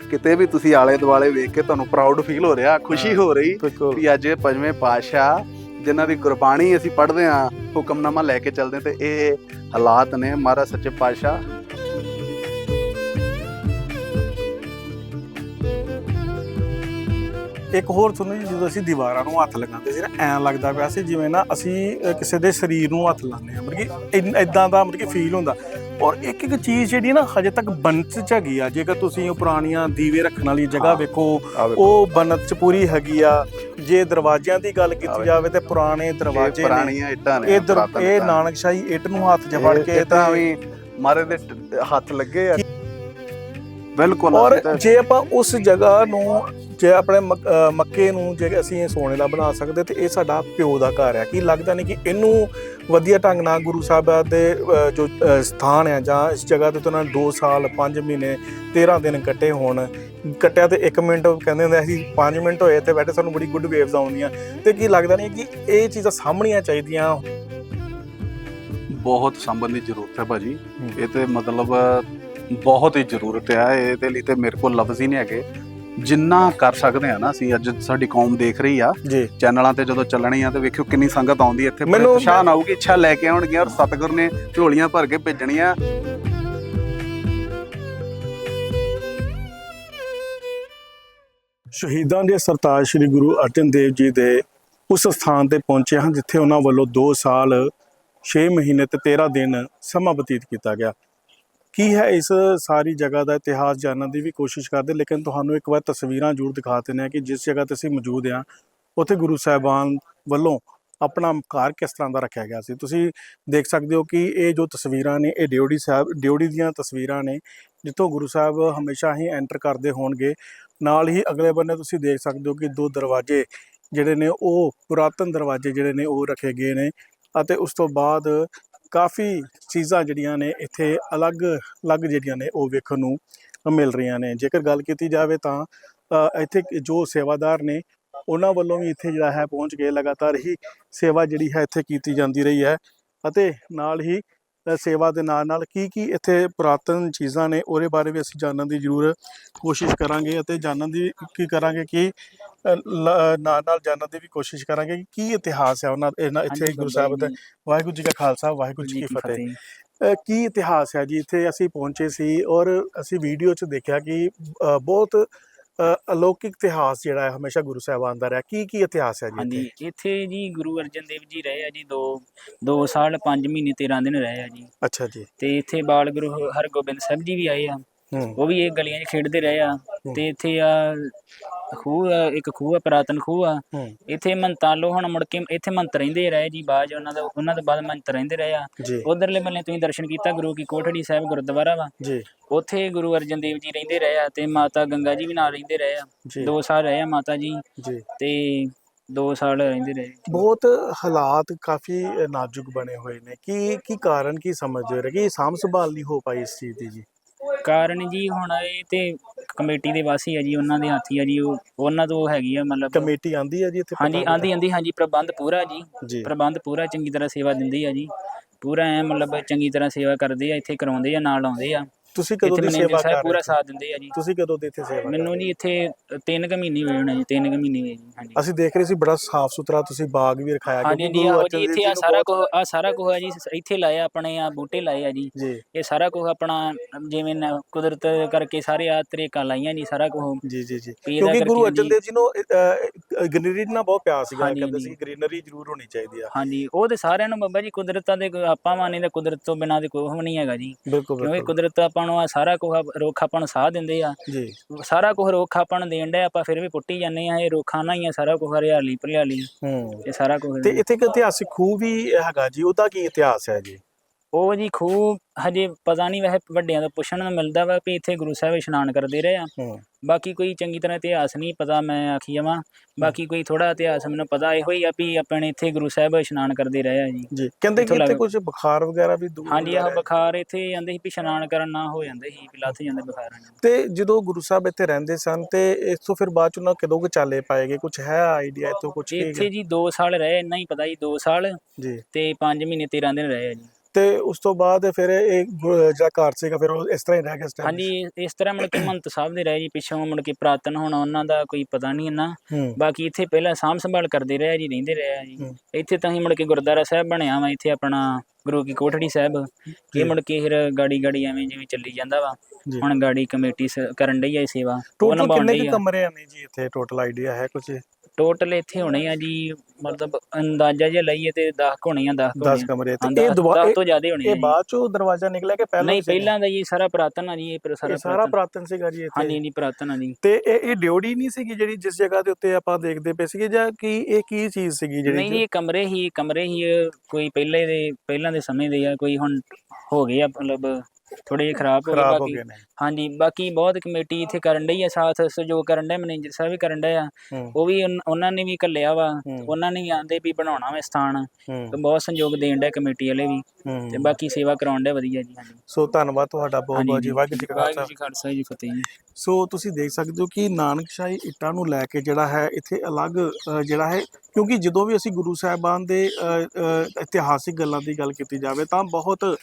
Speaker 3: ਕਿਤੇ ਵੀ ਤੁਸੀਂ ਆਲੇ ਦੁਆਲੇ ਵੇਖ ਕੇ ਤੁਹਾਨੂੰ ਪ੍ਰਾਊਡ ਫੀਲ ਹੋ ਰਿਹਾ ਖੁਸ਼ੀ ਹੋ ਰਹੀ ਵੀ ਅੱਜ ਪੰਜਵੇਂ ਪਾਤਸ਼ਾਹ ਜਿਨ੍ਹਾਂ ਦੀ ਗੁਰਬਾਣੀ ਅਸੀਂ ਪੜ੍ਹਦੇ ਹਾਂ ਹੁਕਮਨਾਮਾ ਲੈ ਕੇ ਚੱਲਦੇ ਤੇ ਇਹ ਹਾਲਾਤ ਨੇ ਮਹਾਰਾਜ ਸੱਚੇ ਪਾਤਸ਼ਾਹ।
Speaker 1: ਇੱਕ ਹੋਰ ਸੁਣੋ ਜੀ ਜਦੋਂ ਅਸੀਂ ਦੀਵਾਰਾਂ ਨੂੰ ਹੱਥ ਲਗਾਉਂਦੇ ਸੀ ਨਾ ਐਂ ਲੱਗਦਾ ਪਿਆ ਸੀ ਜਿਵੇਂ ਨਾ ਅਸੀਂ ਕਿਸੇ ਦੇ ਸਰੀਰ ਨੂੰ ਹੱਥ ਲਾਉਂਦੇ ਆ ਮਤਲਬ ਕਿ ਇਦਾਂ ਦਾ ਮਤਲਬ ਕਿ ਫੀਲ ਹੁੰਦਾ। ਔਰ ਇੱਕ ਇੱਕ ਚੀਜ਼ ਜਿਹੜੀ ਨਾ ਹਜੇ ਤੱਕ ਬਣਤ ਚ ਹੈਗੀ ਆ ਜੇਕਰ ਤੁਸੀਂ ਉਹ ਪੁਰਾਣੀਆਂ ਦੀਵੇ ਰੱਖਣ ਵਾਲੀ ਜਗ੍ਹਾ। ਵੇਖੋ ਉਹ ਬਣਤ ਚ ਪੂਰੀ ਹੈਗੀ ਆ ਜੇ ਦਰਵਾਜ਼ਿਆਂ ਦੀ ਗੱਲ ਕੀਤੀ। ਜਾਵੇ ਤੇ ਪੁਰਾਣੇ ਦਰਵਾਜ਼ੇ
Speaker 3: ਪੁਰਾਣੀਆਂ ਇੱਟਾਂ ਨੇ
Speaker 1: ਇਹ ਇਹ। ਨਾਨਕਸ਼ਾਹੀ ਇੱਟ ਨੂੰ ਹੱਥ 'ਚ ਫੜ ਕੇ ਤੇ
Speaker 3: ਵੀ ਮਾਰੇ ਦੇ ਹੱਥ ਲੱਗੇ ਆ ਬਿਲਕੁਲ
Speaker 1: ਔਰ ਜੇ ਆਪਾਂ ਉਸ ਜਗ੍ਹਾ ਨੂੰ ਜੇ ਆਪਣੇ ਮੱਕ- ਨੂੰ ਜੇ ਅਸੀਂ ਇਹ ਸੋਨੇ ਦਾ ਬਣਾ ਸਕਦੇ ਤੇ ਇਹ ਸਾਡਾ ਪਿਓ ਦਾ ਘਰ ਹੈ ਕੀ ਲੱਗਦਾ ਨਹੀਂ ਕਿ ਇਹਨੂੰ ਵਧੀਆ ਢੰਗ ਨਾਲ ਗੁਰੂ ਸਾਹਿਬ ਦੇ ਜੋ ਸਥਾਨ ਹੈ ਜਾਂ ਇਸ ਜਗ੍ਹਾ ਤੇ ਉਹਨਾਂ ਨੇ 2 ਸਾਲ 5 ਮਹੀਨੇ 13 ਦਿਨ ਕੱਟੇ ਹੋਣ। ਕੱਟਿਆ ਤੇ 1 ਮਿੰਟ ਕਹਿੰਦੇ ਹੁੰਦੇ ਸੀ 5 ਮਿੰਟ ਹੋਏ ਤੇ ਬੈਠੇ ਸਾਨੂੰ ਬੜੀ ਗੁੱਡ ਵੇਵਸ ਆਉਂਦੀਆਂ। ਤੇ ਕੀ ਲੱਗਦਾ ਨਹੀਂ ਕਿ ਇਹ ਚੀਜ਼ਾਂ ਸਾਹਮਣੀਆਂ ਚਾਹੀਦੀਆਂ?
Speaker 3: ਬਹੁਤ ਸੰਭਨ ਦੀ ਜ਼ਰੂਰਤ ਹੈ ਭਾਜੀ। ਇਹ ਤੇ ਮਤਲਬ ਬਹੁਤ ਹੀ ਜ਼ਰੂਰਤ ਹੈ ਇਹਦੇ ਲਈ ਤੇ ਮੇਰੇ ਕੋਲ ਲਫ਼ਜ਼ ਹੀ ਨਹੀਂ ਹੈਗੇ। ਜਿੰਨਾ ਕਰ ਸਕਦੇ ਆ ਨਾ ਅਸੀਂ ਅੱਜ ਸਾਡੀ ਕੌਮ ਦੇਖ ਰਹੀ ਆ।
Speaker 1: ਜੀ।
Speaker 3: ਚੈਨਲਾਂ ਤੇ ਜਦੋਂ ਚੱਲਣੀ ਆ ਤੇ ਵੇਖਿਓ ਕਿੰਨੀ ਸੰਗਤ ਆਉਂਦੀ ਇੱਥੇ।
Speaker 1: ਮੈਨੂੰ-
Speaker 3: ਨਾਲ ਆਊਗੀ ਇੱਛਾ ਲੈ ਕੇ ਆਉਣਗੀਆਂ ਔਰ ਸਤਿਗੁਰ ਨੇ ਝੋਲੀਆਂ ਭਰ ਕੇ ਭੇਜਣੀਆਂ।
Speaker 1: ਸ਼ਹੀਦਾਂ ਦੇ ਸਰਤਾਜ ਸ੍ਰੀ ਗੁਰੂ ਅਰਜਨ ਦੇਵ ਜੀ ਦੇ ਉਸ ਸਥਾਨ ਤੇ ਪਹੁੰਚੇ ਹਾਂ ਜਿੱਥੇ ਉਹਨਾਂ ਵੱਲੋਂ 2 ਸਾਲ 6 ਮਹੀਨੇ ਤੇ 13 ਦਿਨ ਸਮਾਂ ਬਤੀਤ ਕੀਤਾ ਗਿਆ। ਕੀ ਹੈ ਇਸ ਸਾਰੀ ਜਗ੍ਹਾ ਦਾ ਇਤਿਹਾਸ ਜਾਣਨ ਦੀ ਵੀ ਕੋਸ਼ਿਸ਼ ਕਰਦੇ, ਲੇਕਿਨ ਤੁਹਾਨੂੰ ਇੱਕ ਵਾਰ ਤਸਵੀਰਾਂ ਜ਼ਰੂਰ ਦਿਖਾ ਦਿੰਦੇ ਹਾਂ ਕਿ ਜਿਸ ਜਗ੍ਹਾ ਤੇ ਅਸੀਂ ਮੌਜੂਦ ਹਾਂ, ਉੱਥੇ ਗੁਰੂ ਸਾਹਿਬਾਨ ਵੱਲੋਂ ਆਪਣਾ ਘਰ ਕਿਸ ਤਰ੍ਹਾਂ ਦਾ ਰੱਖਿਆ ਗਿਆ ਸੀ? ਤੁਸੀਂ ਦੇਖ ਸਕਦੇ ਹੋ ਕਿ ਇਹ ਜੋ ਤਸਵੀਰਾਂ ਨੇ, ਇਹ ਡਿਓੜੀ ਸਾਹਿਬ ਡਿਓੜੀ ਦੀਆਂ ਤਸਵੀਰਾਂ ਨੇ, ਜਿੱਥੋਂ ਗੁਰੂ ਸਾਹਿਬ ਹਮੇਸ਼ਾ ਹੀ ਐਂਟਰ ਕਰਦੇ ਹੋਣਗੇ। ਨਾਲ ਹੀ ਅਗਲੇ ਬੰਨੇ ਤੁਸੀਂ ਦੇਖ ਸਕਦੇ ਹੋ ਕਿ ਦੋ ਦਰਵਾਜ਼ੇ ਜਿਹੜੇ ਨੇ, ਉਹ ਪੁਰਾਤਨ ਦਰਵਾਜ਼ੇ ਜਿਹੜੇ ਨੇ, ਉਹ ਰੱਖੇ ਗਏ ਨੇ ਅਤੇ ਉਸ ਤੋਂ ਬਾਅਦ ਕਾਫੀ ਚੀਜ਼ਾਂ ਜਿਹੜੀਆਂ ਨੇ ਇੱਥੇ ਅਲੱਗ ਅਲੱਗ ਜਿਹੜੀਆਂ ਨੇ ਉਹ ਵੇਖਣ ਨੂੰ ਮਿਲ ਰਹੀਆਂ ਨੇ। ਜੇਕਰ ਗੱਲ ਕੀਤੀ ਜਾਵੇ ਤਾਂ ਇੱਥੇ ਜੋ ਸੇਵਾਦਾਰ ਨੇ, ਉਹਨਾਂ ਵੱਲੋਂ ਵੀ ਇੱਥੇ ਜਿਹੜਾ ਹੈ ਪਹੁੰਚ ਕੇ ਲਗਾਤਾਰ ਹੀ ਸੇਵਾ ਜਿਹੜੀ ਹੈ ਇੱਥੇ ਕੀਤੀ ਜਾਂਦੀ ਰਹੀ ਹੈ ਅਤੇ ਨਾਲ ਹੀ ਸੇਵਾ ਦੇ ਨਾਲ ਨਾਲ ਕੀ ਕੀ ਇੱਥੇ ਪੁਰਾਤਨ ਚੀਜ਼ਾਂ ਨੇ ਉਹਦੇ ਬਾਰੇ ਵੀ ਅਸੀਂ ਜਾਣਨ ਦੀ ਜ਼ਰੂਰ ਕੋਸ਼ਿਸ਼ ਕਰਾਂਗੇ ਅਤੇ ਜਾਣਨ ਦੀ ਕੀ ਕਰਾਂਗੇ ਕਿ ਨਾਲ ਨਾਲ ਜਾਣਨ ਦੀ ਵੀ ਕੋਸ਼ਿਸ਼ ਕਰਾਂਗੇ ਕਿ ਕੀ ਇਤਿਹਾਸ ਹੈ ਉਹਨਾਂ ਇਹਨਾਂ ਇੱਥੇ ਗੁਰੂ ਸਾਹਿਬ ਦਾ ਵਾਹਿਗੁਰੂ ਜੀ ਕਾ ਖਾਲਸਾ ਵਾਹਿਗੁਰੂ ਜੀ ਕੀ ਫਤਿਹ। ਕੀ ਇਤਿਹਾਸ ਹੈ ਜੀ? ਇੱਥੇ ਅਸੀਂ ਪਹੁੰਚੇ ਸੀ ਔਰ ਅਸੀਂ ਵੀਡੀਓ 'ਚ ਦੇਖਿਆ ਕਿ ਬਹੁਤ ਅਲੌਕਿਕ ਇਤਿਹਾਸ ਜਿਹੜਾ ਹੈ ਹਮੇਸ਼ਾ ਗੁਰੂ ਸਾਹਿਬਾਨ ਦਾ ਰਿਹਾ। ਕੀ ਕੀ ਇਤਿਹਾਸ ਹੈ ਜੀ
Speaker 2: ਹਾਂਜੀ ਇੱਥੇ? ਜੀ ਗੁਰੂ ਅਰਜਨ ਦੇਵ ਜੀ ਰਹੇ ਆ ਜੀ 2 2 ਸਾਲ 5 ਮਹੀਨੇ 13 ਦਿਨ ਰਹੇ ਆ ਜੀ।
Speaker 1: ਅੱਛਾ ਜੀ।
Speaker 2: ਤੇ ਇੱਥੇ ਬਾਲ ਗੁਰੂ ਹਰਗੋਬਿੰਦ ਸਾਹਿਬ ਜੀ ਵੀ ਆਏ ਆ। ਉਹ ਵੀ ਇਹ ਗਲੀਆਂ 'ਚ ਖੇਡਦੇ ਰਹੇ ਆ। ਤੇ ਇੱਥੇ ਆ ਖੂਹ ਆ ਇੱਕ ਖੂਹ ਆ ਪੁਰਾਤਨ ਖੂਹ ਆ।
Speaker 1: ਹੂੰ।
Speaker 2: ਇੱਥੇ ਮੰਤਾਂ ਲੋ ਹੁਣ ਮੁੜ ਕੇ ਇੱਥੇ ਮੰਤ ਰਹਿੰਦੇ ਰਹੇ ਜੀ ਬਾਅਦ 'ਚ ਉਹਨਾਂ ਦਾ ਉਹਨਾਂ ਤੋਂ ਬਾਅਦ ਮੰਤ ਰਹਿੰਦੇ ਰਹੇ ਆ।
Speaker 1: ਜੀ।
Speaker 2: ਉਧਰਲੇ ਬੰਨੇ ਤੁਸੀਂ ਦਰਸ਼ਨ ਕੀਤਾ ਗੁਰੂ ਕੀ ਕੋਠੜੀ ਸਾਹਿਬ ਗੁਰਦੁਆਰਾ ਵਾ।
Speaker 1: ਜੀ।
Speaker 2: ਉੱਥੇ ਗੁਰੂ ਅਰਜਨ ਦੇਵ ਜੀ ਰਹਿੰਦੇ ਰਹੇ ਆ ਤੇ ਮਾਤਾ ਗੰਗਾ ਜੀ ਵੀ ਨਾਲ ਰਹਿੰਦੇ ਰਹੇ ਆ।
Speaker 1: ਜੀ।
Speaker 2: 2 ਸਾਲ ਰਹੇ ਆ ਮਾਤਾ ਜੀ।
Speaker 1: ਜੀ।
Speaker 2: ਤੇ 2 ਸਾਲ ਰਹਿੰਦੇ ਰਹੇ।
Speaker 1: ਬਹੁਤ ਹਾਲਾਤ ਕਾਫੀ ਨਾਜ਼ੁਕ ਬਣੇ ਹੋਏ ਨੇ। ਕੀ ਕੀ ਕਾਰਨ ਕੀ ਸਮਝਦੇ ਹੋ? ਕਿ ਸਾਂਭ ਸੰਭਾਲ ਨਹੀਂ ਹੋ ਪਾਈ ਇਸ ਚੀਜ਼ ਦੀ ਜੀ?
Speaker 2: ਕਾਰਨ ਜੀ ਹੁਣ ਇਹ ਤੇ ਕਮੇਟੀ ਦੇ ਵਾਸੀ ਆ ਜੀ ਉਹਨਾਂ ਦੇ ਹੱਥੀ ਆ ਜੀ ਉਹ ਉਹਨਾਂ ਤੋਂ ਹੈਗੀ ਆ ਮਤਲਬ
Speaker 1: ਕਮੇਟੀ ਆਂਦੀ ਹੈ ਜੀ ਇੱਥੇ
Speaker 2: ਹਾਂਜੀ ਆਂਦੀ ਆਂਦੀ ਹਾਂਜੀ ਪ੍ਰਬੰਧ ਪੂਰਾ ਜੀ
Speaker 1: ਜੀ।
Speaker 2: ਪ੍ਰਬੰਧ ਪੂਰਾ ਚੰਗੀ ਤਰ੍ਹਾਂ ਸੇਵਾ ਦਿੰਦੀ ਆ ਜੀ ਪੂਰਾ ਐ ਮਤਲਬ ਚੰਗੀ ਤਰ੍ਹਾਂ ਸੇਵਾ ਕਰਦੇ ਆ ਇੱਥੇ ਕਰਾਉਂਦੇ ਆ ਨਾਲ ਆਉਂਦੇ ਆ।
Speaker 1: ਤੁਸੀਂ ਕਦੋਂ
Speaker 2: ਇੱਥੇ
Speaker 1: ਦੀ
Speaker 2: ਮੈਨੇਜਰ
Speaker 1: ਸੇਵਾ
Speaker 2: ਸਾਹਿਬ
Speaker 1: ਕਰ
Speaker 2: ਪੂਰਾ
Speaker 1: ਰਹੇ
Speaker 2: ਸਾਥ ਦਿੰਦੇ ਆ ਜੀ।
Speaker 1: ਤੁਸੀਂ ਕਦੋਂ ਦੇ ਇੱਥੇ ਸੇਵਾ ਕਰ
Speaker 2: ਮੈਨੂੰ ਜੀ ਇੱਥੇ 3 ਕੁ ਮਹੀਨੇ ਹੋਏ ਹੋਣੇ ਜੀ 3 ਕੁ ਮਹੀਨੇ ਹੋਏ ਜੀ ਹਾਂਜੀ।
Speaker 1: ਅਸੀਂ ਦੇਖ ਰਹੇ ਸੀ ਬੜਾ ਸਾਫ਼ ਸੁਥਰਾ ਤੁਸੀਂ ਬਾਗ ਵੀ ਰਖਾਇਆ
Speaker 2: ਹਾਂਜੀ ਜੀ ਆਹੋ ਜੀ ਇੱਥੇ ਆ ਸਾਰਾ ਕੁਝ ਆ ਸਾਰਾ ਕੁਝ ਆ ਜੀ ਇੱਥੇ ਲਾਇਆ ਆਪਣੇ ਆ ਬੂਟੇ ਲਾਏ ਆ ਜੀ।
Speaker 1: ਜੀ।
Speaker 2: ਇਹ ਸਾਰਾ ਕੁਝ ਆਪਣਾ ਜਿਵੇਂ ਨ- ਕੁਦਰਤ ਕਰਕੇ ਸਾਰੇ ਆ ਤਰੇਕਾਂ ਲਾਈਆਂ ਜੀ ਸਾਰਾ ਕੁਝ
Speaker 1: ਜੀ ਜੀ ਜੀ। ਕਿਉਂਕਿ ਗੁਰੂ ਅਰਜਨ ਦੇਵ ਜੀ ਨੂੰ ਗ੍ਰੀਨਰੀ ਨਾਲ ਬਹੁਤ ਪਿਆਰ ਸੀਗਾ
Speaker 2: ਹਾਂਜੀ,
Speaker 1: ਕਹਿੰਦੇ। ਸੀ ਗ੍ਰੀਨਰੀ ਜ਼ਰੂਰ ਹੋਣੀ ਚਾਹੀਦੀ ਆ।
Speaker 2: ਹਾਂਜੀ ਉਹ ਤੇ ਸਾਰਿਆਂ ਨੂੰ ਬਾਬਾ ਜੀ ਕੁਦਰਤਾਂ ਦੇ ਕੋਈ ਆਪਾਂ ਮਾਨੇ ਦਾ ਕੁਦਰਤ ਤੋਂ ਬਿਨਾਂ ਤੇ ਕੋਈ ਨਹੀਂ ਹੈਗਾ ਜੀ।
Speaker 1: ਬਿਲਕੁਲ
Speaker 2: ਕਿਉਂਕਿ ਕੁਦਰਤ ਆਪਾਂ ਨੂੰ ਆ ਸਾਰਾ ਕੁਝ ਰੁੱਖ ਆਪਾਂ ਨੂੰ ਸਾਹ ਦਿੰਦੇ ਆ।
Speaker 1: ਜੀ।
Speaker 2: ਸਾਰਾ ਕੁਝ ਰੁੱਖ ਆਪਾਂ ਨੂੰ ਦੇਣ ਦੇ ਆਪਾਂ ਫਿਰ ਵੀ ਪੁੱਟੀ ਜਾਂਦੇ ਆ ਇਹ ਰੁੱਖਾਂ ਨਾਲ ਹੀ ਆ ਸਾਰਾ ਕੁਝ ਹਰਿਆਲੀ ਭਰਿਆਲੀ।
Speaker 1: ਹੂੰ।
Speaker 2: ਇਹ ਸਾਰਾ ਕੁਝ
Speaker 1: ਤੇ ਇੱਥੇ ਇੱਕ ਇਤਿਹਾਸਿਕ ਖੂਹ ਵੀ ਹੈਗਾ ਜੀ ਉਹਦਾ ਕੀ ਇਤਿਹਾਸ ਹੈ ਜੀ?
Speaker 2: ਉਹ ਜੀ ਖੂਹ ਹਜੇ ਪਤਾ ਨਹੀਂ ਵੈਸੇ ਵੱਡਿਆਂ ਤੋਂ ਪੁੱਛਣ ਨੂੰ ਮਿਲਦਾ ਵਾ ਵੀ ਇੱਥੇ ਗੁਰੂ ਸਾਹਿਬ ਇਸ਼ਨਾਨ ਕਰਦੇ ਰਹੇ ਆ। ਬਾਕੀ ਕੋਈ ਚੰਗੀ ਤਰ੍ਹਾਂ ਇਤਿਹਾਸ ਨਹੀਂ ਪਤਾ ਮੈਂ ਆਖੀ ਜਾਵਾਂ। ਬਾਕੀ ਕੋਈ ਥੋੜਾ ਇਤਿਹਾਸ ਮੈਨੂੰ ਪਤਾ ਇਹੋ ਹੀ ਆ ਵੀ ਆਪਣੇ ਇੱਥੇ ਗੁਰੂ ਸਾਹਿਬ ਇਸ਼ਨਾਨ ਕਰਦੇ ਰਹੇ ਆ ਜੀ।
Speaker 1: ਜੀ ਕਹਿੰਦੇ ਕਿ
Speaker 2: ਇੱਥੋਂ
Speaker 1: ਕੁਝ ਬੁਖਾਰ ਵਗੈਰਾ ਵੀ ਦੂਰ
Speaker 2: ਹਾਂਜੀ ਆਹ। ਬੁਖਾਰ ਇੱਥੇ ਜਾਂਦੇ ਸੀ ਵੀ ਇਸ਼ਨਾਨ ਕਰਨ ਨਾ ਹੋ ਜਾਂਦੇ ਸੀ ਵੀ ਲੱਥ ਜਾਂਦੇ ਬੁਖਾਰ ਨਾਲ
Speaker 1: ਤੇ ਜਦੋਂ ਗੁਰੂ ਸਾਹਿਬ ਇੱਥੇ ਰਹਿੰਦੇ ਸਨ ਤੇ ਇਸ ਤੋਂ ਫਿਰ ਬਾਅਦ ਚ ਉਹਨਾਂ ਕਦੋਂ ਕੁ ਚਾਲੇ ਪਾਏਗੇ ਕੁਝ ਹੈ ਆਈਡੀਆ ਇੱਥੋਂ ਕੁਝ
Speaker 2: ਇੱਥੇ ਜੀ 2 ਸਾਲ ਰਹੇ ਇੰਨਾ ਹੀ ਪਤਾ ਜੀ 2 ਸਾਲ
Speaker 1: ਜੀ।
Speaker 2: ਤੇ 5 ਮਹੀਨੇ 13 ਦਿਨ ਰਹੇ ਆ ਜੀ।
Speaker 1: ਤੇ ਉਸ ਤੋਂ ਬਾਅਦ ਫਿਰ ਇਹ ਗੁ- ਜਿਹੜਾ ਘਰ ਸੀਗਾ ਫਿਰ ਉਹ ਇਸ ਤਰ੍ਹਾਂ ਹੀ ਰਹਿ ਗਿਆ
Speaker 2: ਹਾਂਜੀ ਇਸ ਤਰ੍ਹਾਂ ਮੁੜ ਕੇ ਮੰਤ ਸਾਹਿਬ ਦੇ ਰਹੇ ਜੀ ਪਿੱਛੋਂ ਮੁੜ ਕੇ ਪ੍ਰਾਤਨ ਹੁਣ ਉਹਨਾਂ ਦਾ ਕੋਈ ਪਤਾ ਨਹੀਂ ਇੰਨਾ। ਬਾਕੀ ਇੱਥੇ ਪਹਿਲਾਂ ਸਾਂਭ ਸੰਭਾਲ ਕਰਦੇ ਰਹੇ ਜੀ ਰਹਿੰਦੇ ਰਹੇ ਆ ਜੀ। ਇੱਥੇ ਤਾਂ ਹੀ ਮੁੜ ਕੇ ਗੁਰਦੁਆਰਾ ਸਾਹਿਬ ਬਣਿਆ ਵਾ ਇੱਥੇ ਆਪਣਾ ਗੁਰੂ ਕੀ ਕੋਠੜੀ ਸਾਹਿਬ। ਇਹ ਮੁੜ ਕੇ ਫਿਰ ਗਾੜੀ ਗਾੜੀ ਐਵੇਂ ਜਿਵੇਂ ਚੱਲੀ ਜਾਂਦਾ ਵਾ।
Speaker 1: ਜੀ।
Speaker 2: ਹੁਣ ਗਾੜੀ ਕਮੇਟੀ ਸ- ਕਰਨ ਡਈ ਆ ਇਹ ਸੇਵਾ। ਉਹ
Speaker 1: ਟੋਟਲ
Speaker 2: ਨਿਭਾਉਣ
Speaker 1: ਕਿੰਨੇ
Speaker 2: ਡਈ
Speaker 1: ਕੁ
Speaker 2: ਆ।
Speaker 1: ਕਮਰੇ ਨੇ ਜੀ ਇੱਥੇ? ਟੋਟਲ ਆਈਡੀਆ ਹੈ ਕੁਝ
Speaker 2: ਟੋਟਲ ਇੱਥੇ ਹੋਣੇ ਆ ਜੀ ਮਤਲਬ ਅੰਦਾਜ਼ਾ ਜੇ ਲਈਏ ਤੇ 10 ਹੋਣੇ ਆ 10
Speaker 1: 10 ਕਮਰੇ ਤੇ ਇਹ ਦੁਆ-
Speaker 2: 10
Speaker 1: ਇਹ-
Speaker 2: ਤੋਂ ਜ਼ਿਆਦਾ ਹੋਣੇ ਆ
Speaker 1: ਇਹ। ਬਾਅਦ ਚੋਂ ਦਰਵਾਜ਼ਾ ਨਿਕਲਿਆ ਕਿ ਪਹਿਲਾਂ
Speaker 2: ਨਹੀਂ? ਪਹਿਲਾਂ ਦਾ ਜੀ ਸਾਰਾ ਪ੍ਰਾਤਨ ਆ ਜੀ ਇਹ ਪਰ ਸਾਰਾ
Speaker 1: ਸਾਰਾ
Speaker 2: ਪੁਰਾਤਨ।
Speaker 1: ਸੀਗਾ ਜੀ ਇੱਥੇ
Speaker 2: ਹਾਂਜੀ ਜੀ ਪ੍ਰਾਤਨ ਆ ਜੀ
Speaker 1: ਤੇ ਇਹ ਇਹ ਡਿਓੜੀ ਨਹੀਂ ਸੀਗੀ ਜਿਹੜੀ ਜਿਸ ਜਗ੍ਹਾ ਦੇ ਉੱਤੇ ਆਪਾਂ ਦੇਖਦੇ ਪਏ ਸੀਗੇ ਜਾਂ ਕੀ ਇਹ ਕੀ ਚੀਜ਼ ਸੀਗੀ ਜਿਹੜੀ
Speaker 2: ਨਹੀਂ ਜੀ ਇਹ ਕਮਰੇ ਹੀ ਕਮਰੇ ਹੀ ਕੋਈ ਪਹਿਲੇ ਦੇ ਪਹਿਲਾਂ ਦੇ ਸਮੇਂ ਦੇ ਆ ਕੋਈ ਹੁਣ ਹੋ ਗਏ ਆ ਮਤਲਬ ਥੋੜੇ ਖਰਾਬ ਹੋ ਗਏ
Speaker 1: ਖਰਾਬ ਹੋ
Speaker 2: ਬਾਕੀ
Speaker 1: ਗਏ ਨੇ।
Speaker 2: ਹਾਂਜੀ ਬਾਕੀ ਬਹੁਤ ਕਮੇਟੀ ਇੱਥੇ ਕਰਨ ਡਈ ਆ ਸਾਥ ਸਹਿਯੋਗ ਕਰਨ ਡਏ ਮੈਨੇਜਰ ਸਾਹਿਬ ਵੀ ਕਰਨ ਡਏ ਆ।
Speaker 1: ਹੂੰ।
Speaker 2: ਉਹ ਵੀ ਉਨ- ਉਹਨਾਂ ਨੇ ਵੀ ਘੱਲਿਆ ਵਾ
Speaker 1: ਹੂੰ,
Speaker 2: ਉਹਨਾਂ ਨੇ ਵੀ ਆਂਦੇ ਵੀ ਬਣਾਉਣਾ ਵਾ ਸਥਾਨ
Speaker 1: ਹੂੰ,
Speaker 2: ਤੇ ਬਹੁਤ ਸੰਯੋਗ ਦੇਣ ਡਏ ਕਮੇਟੀ ਵਾਲੇ ਵੀ
Speaker 1: ਹੂੰ।
Speaker 2: ਤੇ ਬਾਕੀ ਸੇਵਾ ਕਰਾਉਣ ਡਏ ਵਧੀਆ ਜੀ ਹਾਂਜੀ।
Speaker 1: ਸੋ ਧੰਨਵਾਦ ਤੁਹਾਡਾ ਬਹੁਤ ਬਹੁਤ ਜੀ ਵਾਹਿਗੁਰੂ ਜੀ ਕਾ ਖਾਲਸਾ।
Speaker 2: ਵਾਹਿਗੁਰੂ ਜੀ ਖਾਲਸਾ ਜੀ ਫਤਿਹ ਜੀ।
Speaker 1: ਸੋ ਤੁਸੀਂ ਦੇਖ ਸਕਦੇ ਹੋ ਕਿ ਨਾਨਕਸ਼ਾਹੀ ਇੱਟਾਂ ਨੂੰ ਲੈ ਕੇ ਜਿਹੜਾ ਹੈ ਇੱਥੇ ਅਲੱਗ ਅ, ਜਿਹੜਾ ਹੈ ਕਿਉਂਕਿ ਜਦੋਂ ਵੀ ਅਸੀਂ ਗੁਰੂ ਸਾਹਿਬਾਨ ਦੇ ਅ, ਅ, ਇਤਿਹਾਸਿਕ ਗੱਲਾਂ ਦੀ ਗੱਲ ਕੀਤੀ ਜਾਵੇ ਤਾਂ ਬਹੁਤ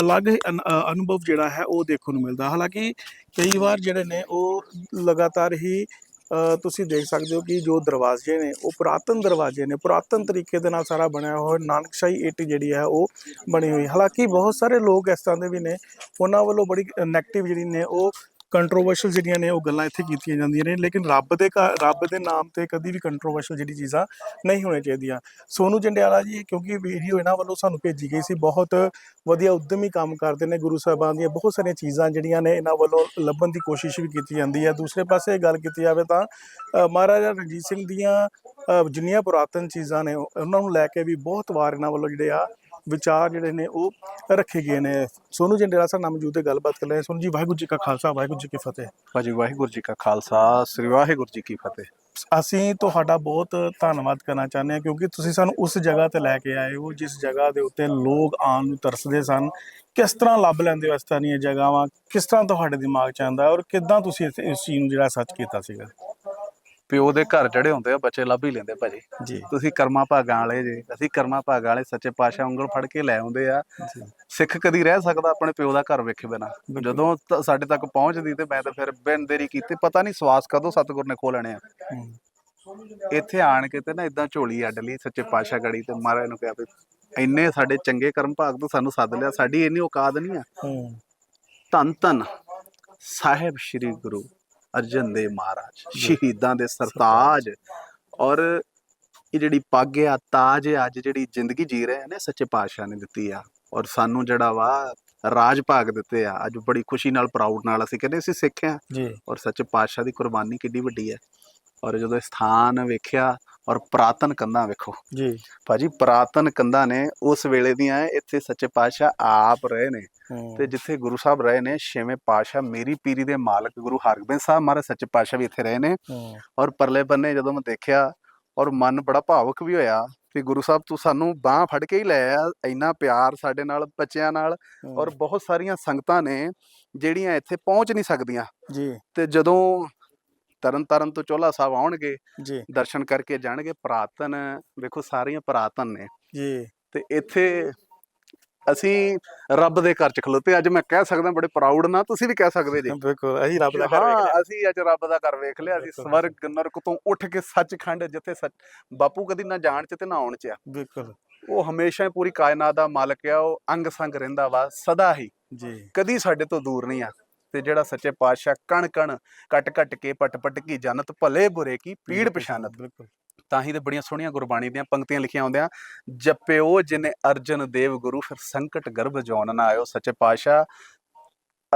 Speaker 1: ਅਲੱਗ ਹੀ ਅਨ- ਅਨੁਭਵ ਜਿਹੜਾ ਹੈ, ਉਹ ਦੇਖਣ ਨੂੰ ਮਿਲਦਾ। ਹਾਲਾਂਕਿ ਕਈ ਵਾਰ ਜਿਹੜੇ ਨੇ, ਉਹ ਲਗਾਤਾਰ ਹੀ ਤੁਸੀਂ ਦੇਖ ਸਕਦੇ ਹੋ ਕਿ ਜੋ ਦਰਵਾਜ਼ੇ ਨੇ, ਉਹ ਪੁਰਾਤਨ ਦਰਵਾਜ਼ੇ ਨੇ, ਪੁਰਾਤਨ ਤਰੀਕੇ ਦੇ ਨਾਲ ਸਾਰਾ ਬਣਿਆ ਹੋਇਆ ਨਾਨਕਸ਼ਾਹੀ ਇੱਟ ਜਿਹੜੀ ਹੈ, ਉਹ ਬਣੀ ਹੋਈ। ਹਾਲਾਂਕਿ ਬਹੁਤ ਸਾਰੇ ਲੋਕ ਇਸ ਤਰ੍ਹਾਂ ਦੇ ਵੀ ਨੇ, ਉਹਨਾਂ ਵੱਲੋਂ ਬੜੀ ਨੈਗੇਟਿਵ ਜਿਹੜੀ ਨੇ, ਉਹ ਕੰਟਰੋਵਰਸ਼ਲ ਜਿਹੜੀਆਂ ਨੇ ਉਹ ਗੱਲਾਂ ਇੱਥੇ ਕੀਤੀਆਂ ਜਾਂਦੀਆਂ ਨੇ, ਲੇਕਿਨ ਰੱਬ ਦੇ ਘਰ, ਰੱਬ ਦੇ ਨਾਮ ਤੇ ਕਦੀ ਵੀ ਕੰਟਰੋਵਰਸ਼ਲ ਜਿਹੜੀ ਚੀਜ਼ਾਂ ਨਹੀਂ ਹੋਣੀਆਂ ਚਾਹੀਦੀਆਂ। ਸੋਨੂ ਜੰਡਿਆਲਾ ਜੀ, ਕਿਉਂਕਿ ਵੀਡੀਓ ਇਹਨਾਂ ਵੱਲੋਂ ਸਾਨੂੰ ਭੇਜੀ ਗਈ ਸੀ, ਬਹੁਤ ਵਧੀਆ ਉਦਮੀ ਕੰਮ ਕਰਦੇ ਨੇ ਗੁਰੂ ਸਾਹਿਬਾਨ ਦੀਆਂ, ਬਹੁਤ ਸਾਰੀਆਂ ਚੀਜ਼ਾਂ ਜਿਹੜੀਆਂ ਨੇ ਇਹਨਾਂ ਵੱਲੋਂ ਲੱਭਣ ਦੀ ਕੋਸ਼ਿਸ਼ ਵੀ ਕੀਤੀ ਜਾਂਦੀ ਹੈ। ਦੂਸਰੇ ਪਾਸੇ ਗੱਲ ਕੀਤੀ ਜਾਵੇ ਤਾਂ ਮਹਾਰਾਜਾ ਰਣਜੀਤ ਸਿੰਘ ਦੀਆਂ ਜਿੰਨੀਆਂ ਪੁਰਾਤਨ ਚੀਜ਼ਾਂ ਨੇ ਉਹਨਾਂ ਨੂੰ ਲੈ ਕੇ ਵੀ ਬਹੁਤ ਵਾਰ ਇਹਨਾਂ ਵੱਲੋਂ ਜਿਹੜੇ ਆ ਵਿਚਾਰ ਜਿਹੜੇ ਨੇ ਉਹ ਰੱਖੇ ਗਏ ਨੇ। ਸੋਨੂ ਜੰਡਿਆਲਾ ਸਾਹਿਬ ਨਾਲ ਮੌਜੂਦ ਹੈ ਗੱਲਬਾਤ ਕਰ ਰਹੇ ਹਾਂ। ਸੋਨੂ ਜੀ ਵਾਹਿਗੁਰੂ ਜੀ ਕਾ ਖਾਲਸਾ ਵਾਹਿਗੁਰੂ ਜੀ ਕੀ ਫਤਿਹ।
Speaker 3: ਭਾਜੀ ਵਾਹਿਗੁਰੂ ਜੀ ਕਾ ਖਾਲਸਾ ਸ੍ਰੀ ਵਾਹਿਗੁਰੂ ਜੀ ਕੀ ਫਤਿਹ।
Speaker 1: ਅਸੀਂ ਤੁਹਾਡਾ ਬਹੁਤ ਧੰਨਵਾਦ ਕਰਨਾ ਚਾਹੁੰਦੇ ਹਾਂ ਕਿਉਂਕਿ ਤੁਸੀਂ ਸਾਨੂੰ ਉਸ ਜਗ੍ਹਾ ਤੇ ਲੈ ਕੇ ਆਏ ਹੋ ਜਿਸ ਜਗ੍ਹਾ ਦੇ ਉੱਤੇ ਲੋਕ ਆਉਣ ਨੂੰ ਤਰਸਦੇ ਸਨ। ਕਿਸ ਤਰ੍ਹਾਂ ਲੱਭ ਲੈਂਦੇ ਹੋ ਇਸ ਤਰ੍ਹਾਂ ਦੀਆਂ ਜਗ੍ਹਾਵਾਂ? ਕਿਸ ਤਰ੍ਹਾਂ ਤੁਹਾਡੇ ਦਿਮਾਗ 'ਚ ਆਉਂਦਾ ਔਰ ਕਿੱਦਾਂ ਤੁਸੀਂ ਇਸ ਇਸ ਚੀਜ਼ ਨੂੰ ਜਿਹੜਾ ਸੱਚ ਕੀਤਾ ਸੀਗਾ?
Speaker 3: ਪਿਓ ਦੇ ਘਰ ਜਿਹੜੇ ਹੁੰਦੇ ਆ ਬੱਚੇ ਲੱਭ ਹੀ ਲੈਂਦੇ ਭਾਜੀ।
Speaker 1: ਜੀ।
Speaker 3: ਤੁਸੀਂ ਕਰਮਾਂ ਭਾਗਾਂ ਵਾਲੇ ਜੇ ਅਸੀਂ ਕਰਮਾਂ ਭਾਗਾਂ ਵਾਲੇ ਸੱਚੇ ਪਾਤਸ਼ਾਹ ਉਂਗਲ ਫੜ ਕੇ ਲੈ ਆਉਂਦੇ ਆ। ਸਿੱਖ ਕਦੀ ਰਹਿ ਸਕਦਾ ਆਪਣੇ ਪਿਓ ਦਾ ਘਰ ਵੇਖੇ ਬਿਨਾ। ਜਦੋਂ ਸਾਡੇ ਤੱਕ ਪਹੁੰਚਦੀ ਤੇ ਮੈਂ ਤਾਂ ਫਿਰ ਬਿਨ ਦੇਰੀ ਕੀਤੇ ਪਤਾ ਨਹੀਂ ਸਵਾਸ ਕਦੋਂ ਸਤਿਗੁਰ ਨੇ ਖੋ ਲੈਣੇ ਆ। ਇੱਥੇ ਆਣ ਕੇ ਤੇ ਨਾ ਇਦਾਂ ਝੋਲੀ ਅੱਡ ਲਈ ਸੱਚੇ ਪਾਤਸ਼ਾਹ ਗੜੀ ਤੇ ਮਹਾਰਾਜ ਨੂੰ ਕਿਹਾ ਵੀ ਇੰਨੇ ਸਾਡੇ ਚੰਗੇ ਕਰਮ ਭਾਗ ਤੋਂ ਸਾਨੂੰ ਸੱਦ ਲਿਆ ਸਾਡੀ ਇੰਨੀ ਔਕਾਤ ਨਹੀਂ ਆ।
Speaker 1: ਹੂੰ।
Speaker 3: ਧੰਨ ਧੰਨ ਸਾਹਿਬ ਸ੍ਰੀ ਗੁਰੂ ਅਰਜਨ ਦੇਵ ਮਹਾਰਾਜ ਸ਼ਹੀਦਾਂ ਦੇ ਸਰਤਾਜ। ਔਰ ਇਹ ਜਿਹੜੀ ਪੱਗ ਆ ਤਾਜ ਅੱਜ ਜਿਹੜੀ ਜ਼ਿੰਦਗੀ ਜੀ ਰਹੇ ਨੇ ਸੱਚੇ ਪਾਤਸ਼ਾਹ ਨੇ ਦਿੱਤੀ ਆ। ਔਰ ਸਾਨੂੰ ਜਿਹੜਾ ਵਾ ਰਾਜ ਭਾਗ ਦਿੱਤੇ ਆ ਅੱਜ ਬੜੀ ਖੁਸ਼ੀ ਨਾਲ ਪ੍ਰਾਊਡ ਨਾਲ ਅਸੀਂ ਕਹਿੰਦੇ ਅਸੀਂ ਸਿੱਖ ਆ।
Speaker 1: ਜੀ।
Speaker 3: ਔਰ ਸੱਚੇ ਪਾਤਸ਼ਾਹ ਦੀ ਕੁਰਬਾਨੀ ਕਿੱਡੀ ਵੱਡੀ ਹੈ। ਔਰ ਜਦੋਂ ਇਹ ਸਥਾਨ ਵੇਖਿਆ ਔਰ ਪ੍ਰਾਤਨ ਕੰਧਾਂ ਵੇਖੋ।
Speaker 1: ਜੀ।
Speaker 3: ਭਾਜੀ ਪ੍ਰਾਤਨ ਕੰਧਾਂ ਨੇ ਉਸ ਵੇਲੇ ਦੀਆਂ ਇੱਥੇ ਸੱਚੇ ਪਾਤਸ਼ਾਹ ਆਪ ਰਹੇ ਨੇ ਤੇ ਜਿੱਥੇ ਗੁਰੂ ਸਾਹਿਬ ਰਹੇ ਨੇ ਛੇਵੇਂ ਪਾਤਸ਼ਾਹ ਮੇਰੀ ਪੀਰੀ ਦੇ ਮਾਲਕ ਗੁਰੂ ਹਰਗੋਬਿੰਦ ਸਾਹਿਬ ਮਹਾਰਾਜ ਸੱਚੇ ਪਾਤਸ਼ਾਹ ਵੀ ਇੱਥੇ ਰਹੇ ਨੇ। ਔਰ ਪਰਲੇ ਬੰਨੇ ਜਦੋਂ ਮੈਂ ਦੇਖਿਆ ਔਰ ਮਨ ਬੜਾ ਭਾਵੁਕ ਵੀ ਹੋਇਆ ਵੀ ਗੁਰੂ ਸਾਹਿਬ ਤੂੰ ਸਾਨੂੰ ਬਾਹ ਫੜ ਕੇ ਹੀ ਲੈ ਆ ਇੰਨਾ ਪਿਆਰ ਸਾਡੇ ਨਾਲ ਬੱਚਿਆਂ ਨਾਲ ਔਰ ਬਹੁਤ ਸਾਰੀਆਂ ਸੰਗਤਾਂ ਨੇ ਜਿਹੜੀਆਂ ਇੱਥੇ ਪਹੁੰਚ ਨਹੀਂ ਸਕਦੀਆਂ।
Speaker 1: ਜੀ।
Speaker 3: ਤੇ ਜਦੋਂ ਤਰਨ ਤਾਰਨ ਤੋਂ ਚੋਲਾ ਸਾਹਿਬ ਆਉਣਗੇ
Speaker 1: ਜੀ।
Speaker 3: ਦਰਸ਼ਨ ਕਰਕੇ ਜਾਣਗੇ ਪ੍ਰਾਤਨ ਵੇਖੋ ਸਾਰੀਆਂ ਪ੍ਰਾਤਨ ਨੇ।
Speaker 1: ਜੀ।
Speaker 3: ਤੇ ਇੱਥੇ ਅਸੀਂ ਰੱਬ ਦੇ ਘਰ ਚ ਖਲੋਤੇ ਅੱਜ ਮੈਂ ਕਹਿ ਸਕਦਾ ਬੜੇ ਪ੍ਰਾਊਡ ਨਾਲ ਤੁਸੀਂ ਵੀ ਕਹਿ ਸਕਦੇ ਜੀ।
Speaker 1: ਬਿਲਕੁਲ ਅਸੀਂ ਰੱਬ ਦਾ ਘਰ ਵੇਖ ਲਿਆ।
Speaker 3: ਅਸੀਂ ਅੱਜ ਰੱਬ ਦਾ ਘਰ ਵੇਖ ਲਿਆ ਅਸੀਂ ਸਵਰਗ ਨਰਕ ਤੋਂ ਉੱਠ ਕੇ ਸੱਚਖੰਡ ਜਿੱਥੇ ਸੱਚ ਬਾਪੂ ਕਦੀ ਨਾ ਜਾਣ ਚ ਤੇ ਨਾ ਆਉਣ ਚ ਆ।
Speaker 1: ਬਿਲਕੁਲ।
Speaker 3: ਉਹ ਹਮੇਸ਼ਾ ਹੀ ਪੂਰੀ ਕਾਇਨਾਤ ਦਾ ਮਾਲਕ ਆ ਉਹ ਅੰਗ ਸੰਗ ਰਹਿੰਦਾ ਵਾ ਸਦਾ ਹੀ।
Speaker 1: ਜੀ।
Speaker 3: ਕਦੀ ਸਾਡੇ ਤੋਂ ਦੂਰ ਨਹੀਂ ਆ। ਤੇ ਜਿਹੜਾ ਸੱਚੇ ਪਾਤਸ਼ਾਹ ਕਣ ਕਣ ਕੱਟ ਕੱਟ ਕੇ ਪਟ ਪਟ ਕੀ ਜਨਤ ਭਲੇ ਬੁਰੇ ਕੀ ਪੀੜ ਪਛਾਨਤ।
Speaker 1: ਬਿਲਕੁਲ।
Speaker 3: ਤਾਂ ਹੀ ਤੇ ਬੜੀਆਂ ਸੋਹਣੀਆਂ ਗੁਰਬਾਣੀ ਦੀਆਂ ਪੰਕਤੀਆਂ ਲਿਖੀਆਂ ਹੁੰਦੀਆਂ। ਜਪਿਓ ਜਿਨੇ ਅਰਜਨ ਦੇਵ ਗੁਰੂ ਫਿਰ ਸੰਕਟ ਗਰਭ ਜੋਨ ਨਾ ਆਇਓ। ਸੱਚੇ ਪਾਤਸ਼ਾਹ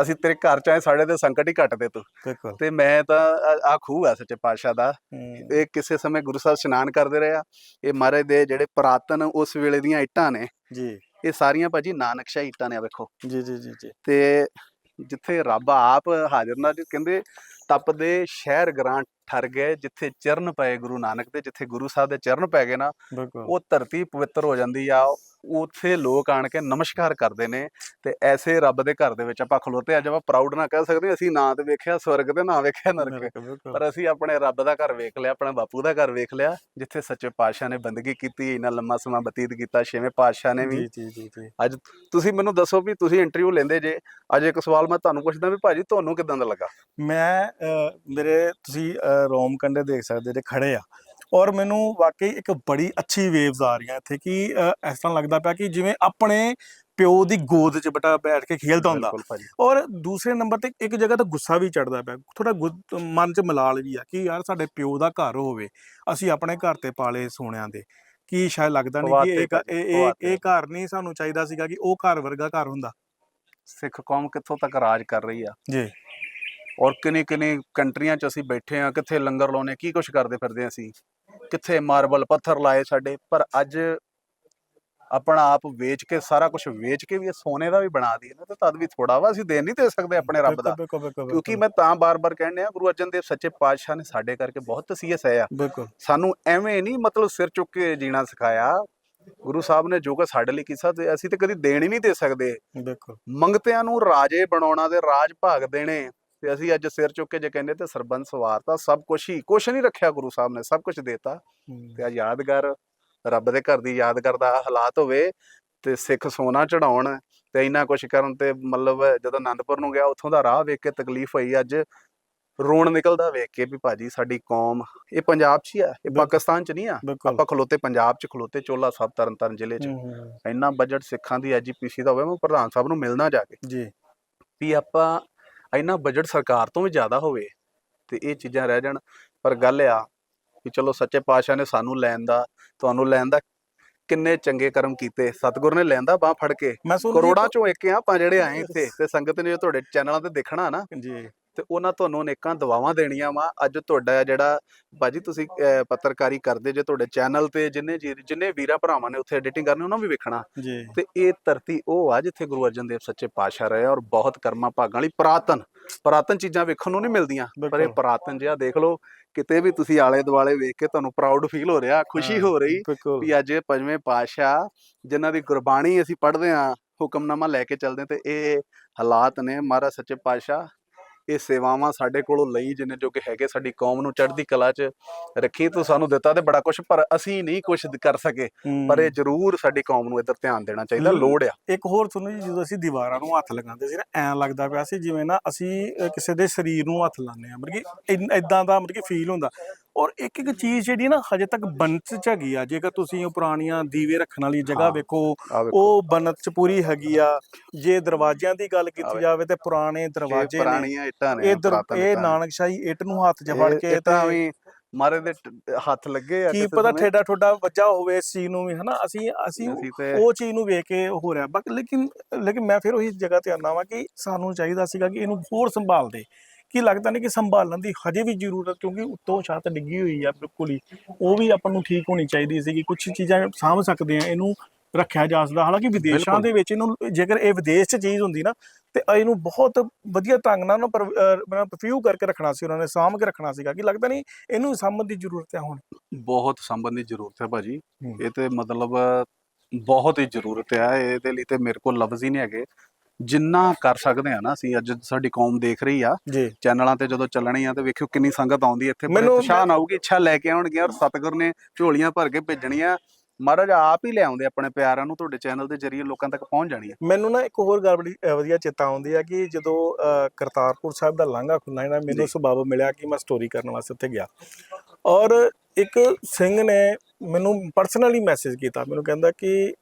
Speaker 3: ਅਸੀਂ ਤੇਰੇ ਘਰ ਚ ਆਏ ਸਾਡੇ ਤੇ ਸੰਕਟ ਹੀ ਕੱਟ ਦੇ ਤੂੰ।
Speaker 1: ਬਿਲਕੁਲ।
Speaker 3: ਤੇ ਮੈਂ ਤਾਂ ਆ ਖੂਹ ਆ ਸੱਚੇ ਪਾਤਸ਼ਾਹ ਦਾ। ਇਹ ਕਿਸੇ ਸਮੇਂ ਗੁਰੂ ਸਾਹਿਬ ਇਸ਼ਨਾਨ ਕਰਦੇ ਰਹੇ ਆ। ਇਹ ਮਹਾਰਾਜ ਦੇ ਜਿਹੜੇ ਪੁਰਾਤਨ ਉਸ ਵੇਲੇ ਦੀਆਂ ਇੱਟਾਂ ਨੇ
Speaker 1: ਜੀ।
Speaker 3: ਇਹ ਸਾਰੀਆਂ ਭਾਜੀ ਨਾਨਕਸ਼ਾਹੀ ਇੱਟਾਂ ਨੇ ਆ ਵੇਖੋ।
Speaker 1: ਜੀ ਜੀ ਜੀ ਜੀ।
Speaker 3: ਤੇ ਜਿੱਥੇ ਰੱਬ ਆਪ ਹਾਜ਼ਰ ਨਾਲ ਕਹਿੰਦੇ ਤਪਦੇ ਸ਼ਹਿਰ ਗ੍ਰਾਂ ਠਰ ਗਏ ਜਿੱਥੇ ਚਰਨ ਪਏ ਗੁਰੂ ਨਾਨਕ ਦੇ ਜਿੱਥੇ ਗੁਰੂ ਸਾਹਿਬ ਦੇ ਚਰਨ ਪੈ ਗਏ ਨਾ ਉਹ ਧਰਤੀ ਪਵਿੱਤਰ ਹੋ ਜਾਂਦੀ ਆ ਉੱਥੇ ਲੋਕ ਆਣ ਕੇ ਨਮਸਕਾਰ ਕਰਦੇ ਨੇ ਤੇ ਐਸੇ ਰੱਬ ਦੇ ਘਰ ਦੇ ਵਿੱਚ ਆਪਾਂ ਖਲੋਤੇ ਅੱਜ ਆਪਾਂ ਪ੍ਰਾਊਡ ਨਾਲ ਕਹਿ ਸਕਦੇ ਅਸੀਂ ਨਾ ਤੇ ਵੇਖਿਆ ਸਵਰਗ ਤੇ ਨਾ ਵੇਖਿਆ ਨਰਕ ਪਰ ਅਸੀਂ ਆਪਣੇ ਰੱਬ ਦਾ ਘਰ ਵੇਖ ਲਿਆ ਆਪਣਾ ਬਾਪੂ ਦਾ ਘਰ ਵੇਖ ਲਿਆ ਜਿੱਥੇ ਸੱਚੇ ਪਾਤਸ਼ਾਹ ਨੇ ਬੰਦਗੀ ਕੀਤੀ ਇੰਨਾ ਲੰਮਾ ਸਮਾਂ ਬਤੀਤ ਕੀਤਾ ਛੇਵੇਂ ਪਾਤਸ਼ਾਹ ਨੇ ਵੀ।
Speaker 1: ਜੀ ਜੀ ਜੀ
Speaker 3: ਅੱਜ ਤੁਸੀਂ ਮੈਨੂੰ ਦੱਸੋ ਵੀ ਤੁਸੀਂ ਇੰਟਰਵਿਊ ਲੈਂਦੇ ਜੇ ਅੱਜ ਇੱਕ ਸਵਾਲ ਮੈਂ ਤੁਹਾਨੂੰ ਪੁੱਛਦਾ ਵੀ ਭਾਜੀ ਤੁਹਾਨੂੰ ਕਿਦਾਂ ਦਾ ਲੱਗਾ?
Speaker 1: ਮੈਂ ਮੇਰੇ ਤੁਸੀਂ ਰੋਮ ਕੰਡੇ ਦੇਖ ਸਕਦੇ ਜੇ ਖੜੇ ਆ। ਔਰ ਮੈਨੂੰ ਵਾਕਈ ਇੱਕ ਬੜੀ ਅੱਛੀ ਵੇਵਸ ਆ ਰਹੀਆਂ ਇੱਥੇ ਕਿ ਇਸ ਤਰ੍ਹਾਂ ਲੱਗਦਾ ਪਿਆ ਕਿ ਜਿਵੇਂ ਆਪਣੇ ਪਿਓ ਦੀ ਗੋਦ 'ਚ ਬਟਾ ਬੈਠ ਕੇ ਖੇਲਦਾ ਹੁੰਦਾ। ਔਰ ਦੂਸਰੇ ਨੰਬਰ ਤੇ ਇੱਕ ਜਗ੍ਹਾ ਤੇ ਗੁੱਸਾ ਵੀ ਚੜਦਾ ਪਿਆ। ਥੋੜਾ ਮਨ 'ਚ ਮਲਾਲ ਵੀ ਆ ਕਿ ਯਾਰ ਸਾਡੇ ਪਿਓ ਦਾ ਘਰ ਹੋਵੇ ਅਸੀਂ ਆਪਣੇ ਘਰ ਤੇ ਪਾਲੇ ਸੋਹਣਿਆਂ ਦੇ। ਕੀ ਸ਼ਾਇਦ ਲੱਗਦਾ ਨਹੀਂ ਕਿ ਇਹ ਇਹ ਇਹ ਘਰ ਨਹੀਂ ਸਾਨੂੰ ਚਾਹੀਦਾ ਸੀਗਾ ਕਿ ਉਹ ਘਰ ਵਰਗਾ ਘਰ ਹੁੰਦਾ।
Speaker 3: ਸਿੱਖ ਕੌਮ ਕਿੱਥੋਂ ਤੱਕ ਰਾਜ ਕਰ ਰਹੀ ਆ।
Speaker 1: ਜੀ।
Speaker 3: ਔਰ ਕਿੰਨੀ ਕਿੰਨੀ ਕੰਟਰੀਆਂ 'ਚ ਅਸੀਂ ਬੈਠੇ ਆ ਕਿੱਥੇ ਲੰਗਰ ਲਾਉਨੇ ਕੀ ਕੁਝ ਕਰਦੇ ਫਿਰਦੇ ਅਸੀਂ ਕਿੱਥੇ ਮਾਰਬਲ ਪੱਥਰ ਲਾਏ ਸਾਡੇ ਪਰ ਅੱਜ ਆਪਣਾ ਆਪ ਵੇਚ ਕੇ ਸਾਰਾ ਕੁਝ ਵੇਚ ਕੇ ਵੀ ਇਹ ਸੋਨੇ ਦਾ ਵੀ ਬਣਾ ਦਈਏ ਨਾ ਤੇ ਤਦ ਵੀ ਥੋੜਾ ਵਾ ਅਸੀਂ ਦੇ ਨਹੀਂ ਦੇ ਸਕਦੇ ਆਪਣੇ ਰੱਬ ਦਾ। ਕਿਉਂਕਿ ਮੈਂ ਤਾਂ ਬਾਰ-ਬਾਰ ਕਹਿੰਦੇ ਆ ਗੁਰੂ ਅਰਜਨ ਦੇਵ ਸੱਚੇ ਪਾਤਸ਼ਾਹ ਨੇ ਸਾਡੇ ਕਰਕੇ ਬਹੁਤ ਤਸੀਹਸ ਹੈ ਆ
Speaker 1: ਬਿਲਕੁਲ।
Speaker 3: ਸਾਨੂੰ ਐਵੇਂ ਨਹੀਂ ਮਤਲਬ ਸਿਰ ਚੁੱਕ ਕੇ ਜੀਣਾ ਸਿਖਾਇਆ। ਗੁਰੂ ਸਾਹਿਬ ਨੇ ਜੋ ਕਿ ਸਾਡੇ ਲਈ ਕੀਤਾ ਤੇ ਅਸੀਂ ਤੇ ਕਦੀ ਦੇਣ ਹੀ ਨਹੀਂ ਦੇ ਸਕਦੇ।
Speaker 1: ਬਿਲਕੁਲ।
Speaker 3: ਮੰਗਤਿਆਂ ਨੂੰ ਰਾਜੇ ਬਣਾਉਣਾ ਤੇ ਰਾਜ ਭਾਗ ਦੇਣੇ ਤੇ ਅਸੀਂ ਅੱਜ ਸਿਰ ਚੁੱਕ ਕੇ ਜੇ ਕਹਿੰਦੇ ਤੇ ਸਰਬੰਸ ਸਵਾਰਤਾ ਸਭ ਕੁਝ ਹੀ ਕੁਝ ਨਹੀਂ ਰੱਖਿਆ ਗੁਰੂ ਸਾਹਿਬ ਨੇ ਸਭ ਕੁਝ ਦੇਤਾ। ਤੇ ਆ ਯਾਦਗਾਰ ਰੱਬ ਦੇ ਘਰ ਦੀ ਯਾਦਗਾਰ ਦਾ ਹਾਲਾਤ ਹੋਵੇ ਤੇ ਸਿੱਖ ਸੋਨਾ ਚੜਾਉਣ ਤੇ ਇੰਨਾ ਕੁਝ ਕਰਨ ਤੇ ਮਤਲਬ ਜਦੋਂ ਆਨੰਦਪੁਰ ਨੂੰ ਗਿਆ ਉੱਥੋਂ ਦਾ ਰਾਹ ਵੇਖ ਕੇ ਤਕਲੀਫ ਹੋਈ ਅੱਜ ਰੋਣ ਨਿਕਲਦਾ ਵੇਖ ਕੇ ਵੀ ਭਾਜੀ ਸਾਡੀ ਕੌਮ ਇਹ ਪੰਜਾਬ 'ਚ ਹੀ ਆ ਇਹ। ਪਾਕਿਸਤਾਨ 'ਚ ਨਹੀਂ ਆ। ਆਪਾਂ ਖਲੋਤੇ ਪੰਜਾਬ 'ਚ ਖਲੋਤੇ ਚੋਲਾ ਸਾਹਿਬ ਤਰਨਤਾਰਨ ਜ਼ਿਲ੍ਹੇ 'ਚ। ਇੰਨਾ ਬਜਟ ਸਿੱਖਾਂ ਦੀ ਐਜੀਪੀਸੀ ਦਾ ਹੋਵੇ ਮੈਂ ਪ੍ਰਧਾਨ ਸਾਹਿਬ ਨੂੰ ਮਿਲਣਾ ਜਾ ਕੇ।
Speaker 1: ਜੀ।
Speaker 3: ਵੀ ਆਪਾਂ ਇੰਨਾ ਬਜਟ ਸਰਕਾਰ ਤੋਂ ਵੀ ਜ਼ਿਆਦਾ ਹੋਵੇ ਤੇ ਇਹ ਚੀਜ਼ਾਂ ਰਹਿ ਜਾਣ। ਪਰ ਗੱਲ ਆ ਕਿ ਚਲੋ ਸੱਚੇ ਪਾਤਸ਼ਾਹ ਨੇ ਸਾਨੂੰ ਲੈਣ ਦਾ ਤੁਹਾਨੂੰ ਲੈਣ ਦਾ ਕਿੰਨੇ ਚੰਗੇ ਕਰਮ ਕੀਤੇ। ਸਤਿਗੁਰ ਨੇ ਲੈਂਦਾ ਬਾਹ ਫੜ ਕੇ। ਕਰੋੜਾਂ ਚੋਂ ਇੱਕ ਆ ਆਪਾਂ ਜਿਹੜੇ ਆਏ ਇੱਥੇ ਤੇ ਸੰਗਤ ਨੇ ਜੋ ਤੁਹਾਡੇ ਚੈਨਲਾਂ ਤੇ ਦੇਖਣਾ ਨਾ।
Speaker 1: ਜੀ।
Speaker 3: ਤੇ ਉਹਨਾਂ ਤੁਹਾਨੂੰ ਅਨੇਕਾਂ ਦੁਆਵਾਂ ਦੇਣੀਆਂ ਵਾ। ਅੱਜ ਤੁਹਾਡਾ ਜਿਹੜਾ ਬਾਜੀ ਤੁਸੀਂ ਪੱਤਰਕਾਰੀ ਕਰਦੇ ਜੇ ਤੁਹਾਡੇ ਚੈਨਲ ਤੇ ਜਿੰਨੇ ਜਿੰਨੇ ਵੀਰਾਂ ਭਰਾਵਾਂ ਨੇ ਉੱਥੇ ਐਡੀਟਿੰਗ ਕਰਨੀ ਉਹਨਾਂ ਵੀ ਵੇਖਣਾ। ਤੇ ਇਹ ਧਰਤੀ ਉਹ ਆ ਜਿੱਥੇ ਗੁਰੂ ਅਰਜਨ ਦੇਵ ਸੱਚੇ ਪਾਤਸ਼ਾਹ ਰਹੇ ਔਰ ਬਹੁਤ ਕਰਮਾਂ ਭਾਗਾਂ ਵਾਲੀ ਪ੍ਰਾਤਨ ਪ੍ਰਾਤਨ ਚੀਜ਼ਾਂ ਵੇਖਣ ਨੂੰ ਨਹੀਂ ਮਿਲਦੀਆਂ ਪਰ ਇਹ। ਪ੍ਰਾਤਨ ਜਿਹਾ ਦੇਖ ਲਓ ਕਿਤੇ ਵੀ ਤੁਸੀਂ ਆਲੇ ਦੁਆਲੇ ਵੇਖ ਕੇ ਤੁਹਾਨੂੰ ਪ੍ਰਾਊਡ ਫੀਲ ਹੋ ਰਿਹਾ ਖੁਸ਼ੀ ਹੋ ਰਹੀ ਵੀ ਅੱਜ ਪੰਜਵੇਂ ਪਾਤਸ਼ਾਹ ਜਿਨ੍ਹਾਂ ਦੀ ਗੁਰਬਾਣੀ ਅਸੀਂ ਪੜ੍ਹਦੇ ਆ ਹੁਕਮਨਾਮਾ ਲੈ ਕੇ ਚੱਲਦੇ ਤੇ ਇਹ ਹਾਲਾਤ ਨੇ ਮਹਾਰਾਜ ਸੱਚੇ ਪਾਤਸ਼ਾਹ। ਇਹ ਸੇਵਾਵਾਂ ਸਾਡੇ ਕੋਲੋਂ ਲਈ ਜਿੰਨੇ ਜੋ ਕਿ ਹੈਗੇ ਸਾਡੀ ਕੌਮ ਨੂੰ ਚੜ੍ਹਦੀ ਕਲਾ 'ਚ ਰੱਖੀ ਤੂੰ ਸਾਨੂੰ ਦਿੱਤਾ ਤੇ ਬੜਾ ਕੁਝ ਪਰ ਅਸੀਂ ਨਹੀਂ ਕੁਝ ਕਰ ਸਕੇ। ਪਰ ਇਹ ਜ਼ਰੂਰ ਸਾਡੀ ਕੌਮ ਨੂੰ ਇੱਧਰ ਧਿਆਨ ਦੇਣਾ ਚਾਹੀਦਾ। ਲੋੜ ਆ।
Speaker 1: ਇੱਕ ਹੋਰ ਸੁਣੋ ਜੀ ਜਦੋਂ ਅਸੀਂ ਦੀਵਾਰਾਂ ਨੂੰ ਹੱਥ ਲਗਾਉਂਦੇ ਸੀ ਨਾ ਐਂ ਲੱਗਦਾ ਪਿਆ ਸੀ ਜਿਵੇਂ ਨਾ ਅਸੀਂ ਕਿਸੇ ਦੇ ਸਰੀਰ ਨੂੰ ਹੱਥ ਲਾਉਂਦੇ ਆ ਮਤਲਬ ਕਿ ਇਦਾਂ ਦਾ ਮਤਲਬ ਕਿ ਫੀਲ ਹੁੰਦਾ। ਔਰ ਇੱਕ ਇੱਕ ਚੀਜ਼ ਜਿਹੜੀ ਨਾ ਹਜੇ ਤੱਕ ਬਣਤ ਚ ਹੈਗੀ ਆ ਜੇਕਰ ਤੁਸੀਂ ਉਹ ਪੁਰਾਣੀਆਂ ਦੀਵੇ ਰੱਖਣ ਵਾਲੀ ਜਗ੍ਹਾ। ਵੇਖੋ ਉਹ ਬਣਤ ਚ ਪੂਰੀ ਹੈਗੀ ਆ ਜੇ ਦਰਵਾਜ਼ਿਆਂ ਦੀ ਗੱਲ ਕੀਤੀ। ਜਾਵੇ ਤੇ ਪੁਰਾਣੇ ਦਰਵਾਜ਼ੇ ਨੇ
Speaker 3: ਪੁਰਾਣੀਆਂ ਇੱਟਾਂ ਨੇ
Speaker 1: ਇਹ। ਨਾਨਕਸ਼ਾਹੀ ਇੱਟ ਨੂੰ ਹੱਥ
Speaker 3: ਇਹ-
Speaker 1: ਕੇ
Speaker 3: ਤਾਂ ਵੀ ਮਾਰੇ ਦੇ ਹੱਥ ਲੱਗੇ ਆ
Speaker 1: ਕੀ ਪਤਾ। ਠੇਡਾ ਠੋਡਾ ਵੱਜਾ ਹੋਵੇ ਇਸ ਚੀਜ਼ ਨੂੰ ਵੀ ਹਨਾ ਅਸੀਂ ਅਸੀਂ ਉਹ ਚੀਜ਼ ਨੂੰ ਵੇਖ ਕੇ ਹੋ ਰਿਹਾ ਬਾਕੀ ਲੇਕਿਨ ਲੇਕਿਨ ਮੈਂ ਫਿਰ ਉਹੀ ਜਗ੍ਹਾ ਤੇ ਆਉਂਦਾ ਵਾਂ ਕਿ ਸਾਨੂੰ ਚਾਹੀਦਾ ਸੀਗਾ ਕਿ ਇਹਨੂੰ ਹੋਰ ਸੰਭਾਲਦੇ ਕੀ ਲੱਗਦਾ ਨਹੀਂ ਕਿ ਸੰਭਾਲਣ ਦੀ ਹਜੇ ਵੀ ਜ਼ਰੂਰਤ ਕਿਉਂਕਿ ਉੱਤੋਂ ਛੱਤ ਡਿੱਗੀ ਹੋਈ ਆ ਬਿਲਕੁਲ ਹੀ। ਉਹ ਵੀ ਆਪਾਂ ਨੂੰ ਠੀਕ ਹੋਣੀ ਚਾਹੀਦੀ ਸੀ ਕਿ ਕੁਝ ਚੀਜ਼ਾਂ ਸਾਂਭ ਸਕਦੇ ਆ ਇਹਨੂੰ ਰੱਖਿਆ ਜਾ ਸਕਦਾ। ਹਾਲਾਂਕਿ ਵਿਦੇਸ਼ਾਂ। ਦੇ ਵਿੱਚ ਇਹਨੂੰ ਜੇਕਰ ਇਹ ਵਿਦੇਸ਼ 'ਚ ਚੀਜ਼ ਹੁੰਦੀ ਨਾ ਤੇ ਇਹਨੂੰ ਬਹੁਤ ਵਧੀਆ ਢੰਗ ਨਾਲ ਨਾ ਪਰਫਿਊ ਕਰਕੇ ਰੱਖਣਾ ਸੀ ਉਹਨਾਂ ਨੇ ਸਾਂਭ ਕੇ ਰੱਖਣਾ ਸੀਗਾ। ਕਿ ਲੱਗਦਾ ਨਹੀਂ ਇਹਨੂੰ ਸਾਂਭਣ ਦੀ ਜ਼ਰੂਰਤ ਹੈ ਹੁਣ?
Speaker 3: ਬਹੁਤ ਸੰਬੰਧ ਦੀ ਜ਼ਰੂਰਤ ਹੈ ਭਾਜੀ। ਇਹ ਤੇ ਮਤਲਬ ਬਹੁਤ ਹੀ ਜ਼ਰੂਰਤ ਹੈ। ਇਹਦੇ ਲਈ ਤੇ ਮੇਰੇ ਕੋਲ ਲਫ਼ਜ਼ ਹੀ ਨਹੀਂ ਹੈਗੇ। ਜਿੰਨਾ ਕਰ ਸਕਦੇ ਆ ਨਾ ਅਸੀਂ ਅੱਜ ਸਾਡੀ ਕੌਮ ਦੇਖ ਰਹੀ ਆ।
Speaker 1: ਜੀ।
Speaker 3: ਚੈਨਲਾਂ ਤੇ ਜਦੋਂ ਚੱਲਣੀ ਆ ਤੇ ਵੇਖਿਓ ਕਿੰਨੀ ਸੰਗਤ ਆਉਂਦੀ ਇੱਥੇ। ਬੜੇ ਨਾਲ ਆਊਗੀ ਇੱਛਾ ਲੈ ਕੇ ਆਉਣਗੇ ਔਰ ਸਤਿਗੁਰ ਨੇ ਝੋਲੀਆਂ ਭਰ ਕੇ ਭੇਜਣੀਆਂ। ਮਹਾਰਾਜ ਆਪ ਹੀ ਲਿਆਉਂਦੇ ਆਪਣੇ ਪਿਆਰਾਂ ਨੂੰ ਤੁਹਾਡੇ ਚੈਨਲ ਦੇ ਜ਼ਰੀਏ ਲੋਕਾਂ ਤੱਕ ਪਹੁੰਚ ਜਾਣੀ ਹੈ
Speaker 1: ਮੈਨੂੰ ਨਾ ਇੱਕ ਹੋਰ ਗੱਲ ਬੜੀ ਵਧੀਆ ਚੇਤਾ ਆਉਂਦੀ ਹੈ ਕਿ ਜਦੋਂ ਕਰਤਾਰਪੁਰ ਸਾਹਿਬ ਦਾ ਲਾਂਘਾ ਖੁੱਲ੍ਹਾ ਨਾ ਮੈਨੂੰ। ਸਬਬ ਮਿਲਿਆ ਕਿ ਮੈਂ ਸਟੋਰੀ ਕਰਨ ਵਾਸਤੇ ਉੱਥੇ ਗਿਆ। ਔਰ ਇੱਕ ਸਿੰਘ ਨੇ ਮੈਨੂੰ ਪਰਸਨਲੀ ਮੈਸੇਜ ਕੀਤਾ। ਮੈਨੂੰ ਕਹਿੰਦਾ ਕਿ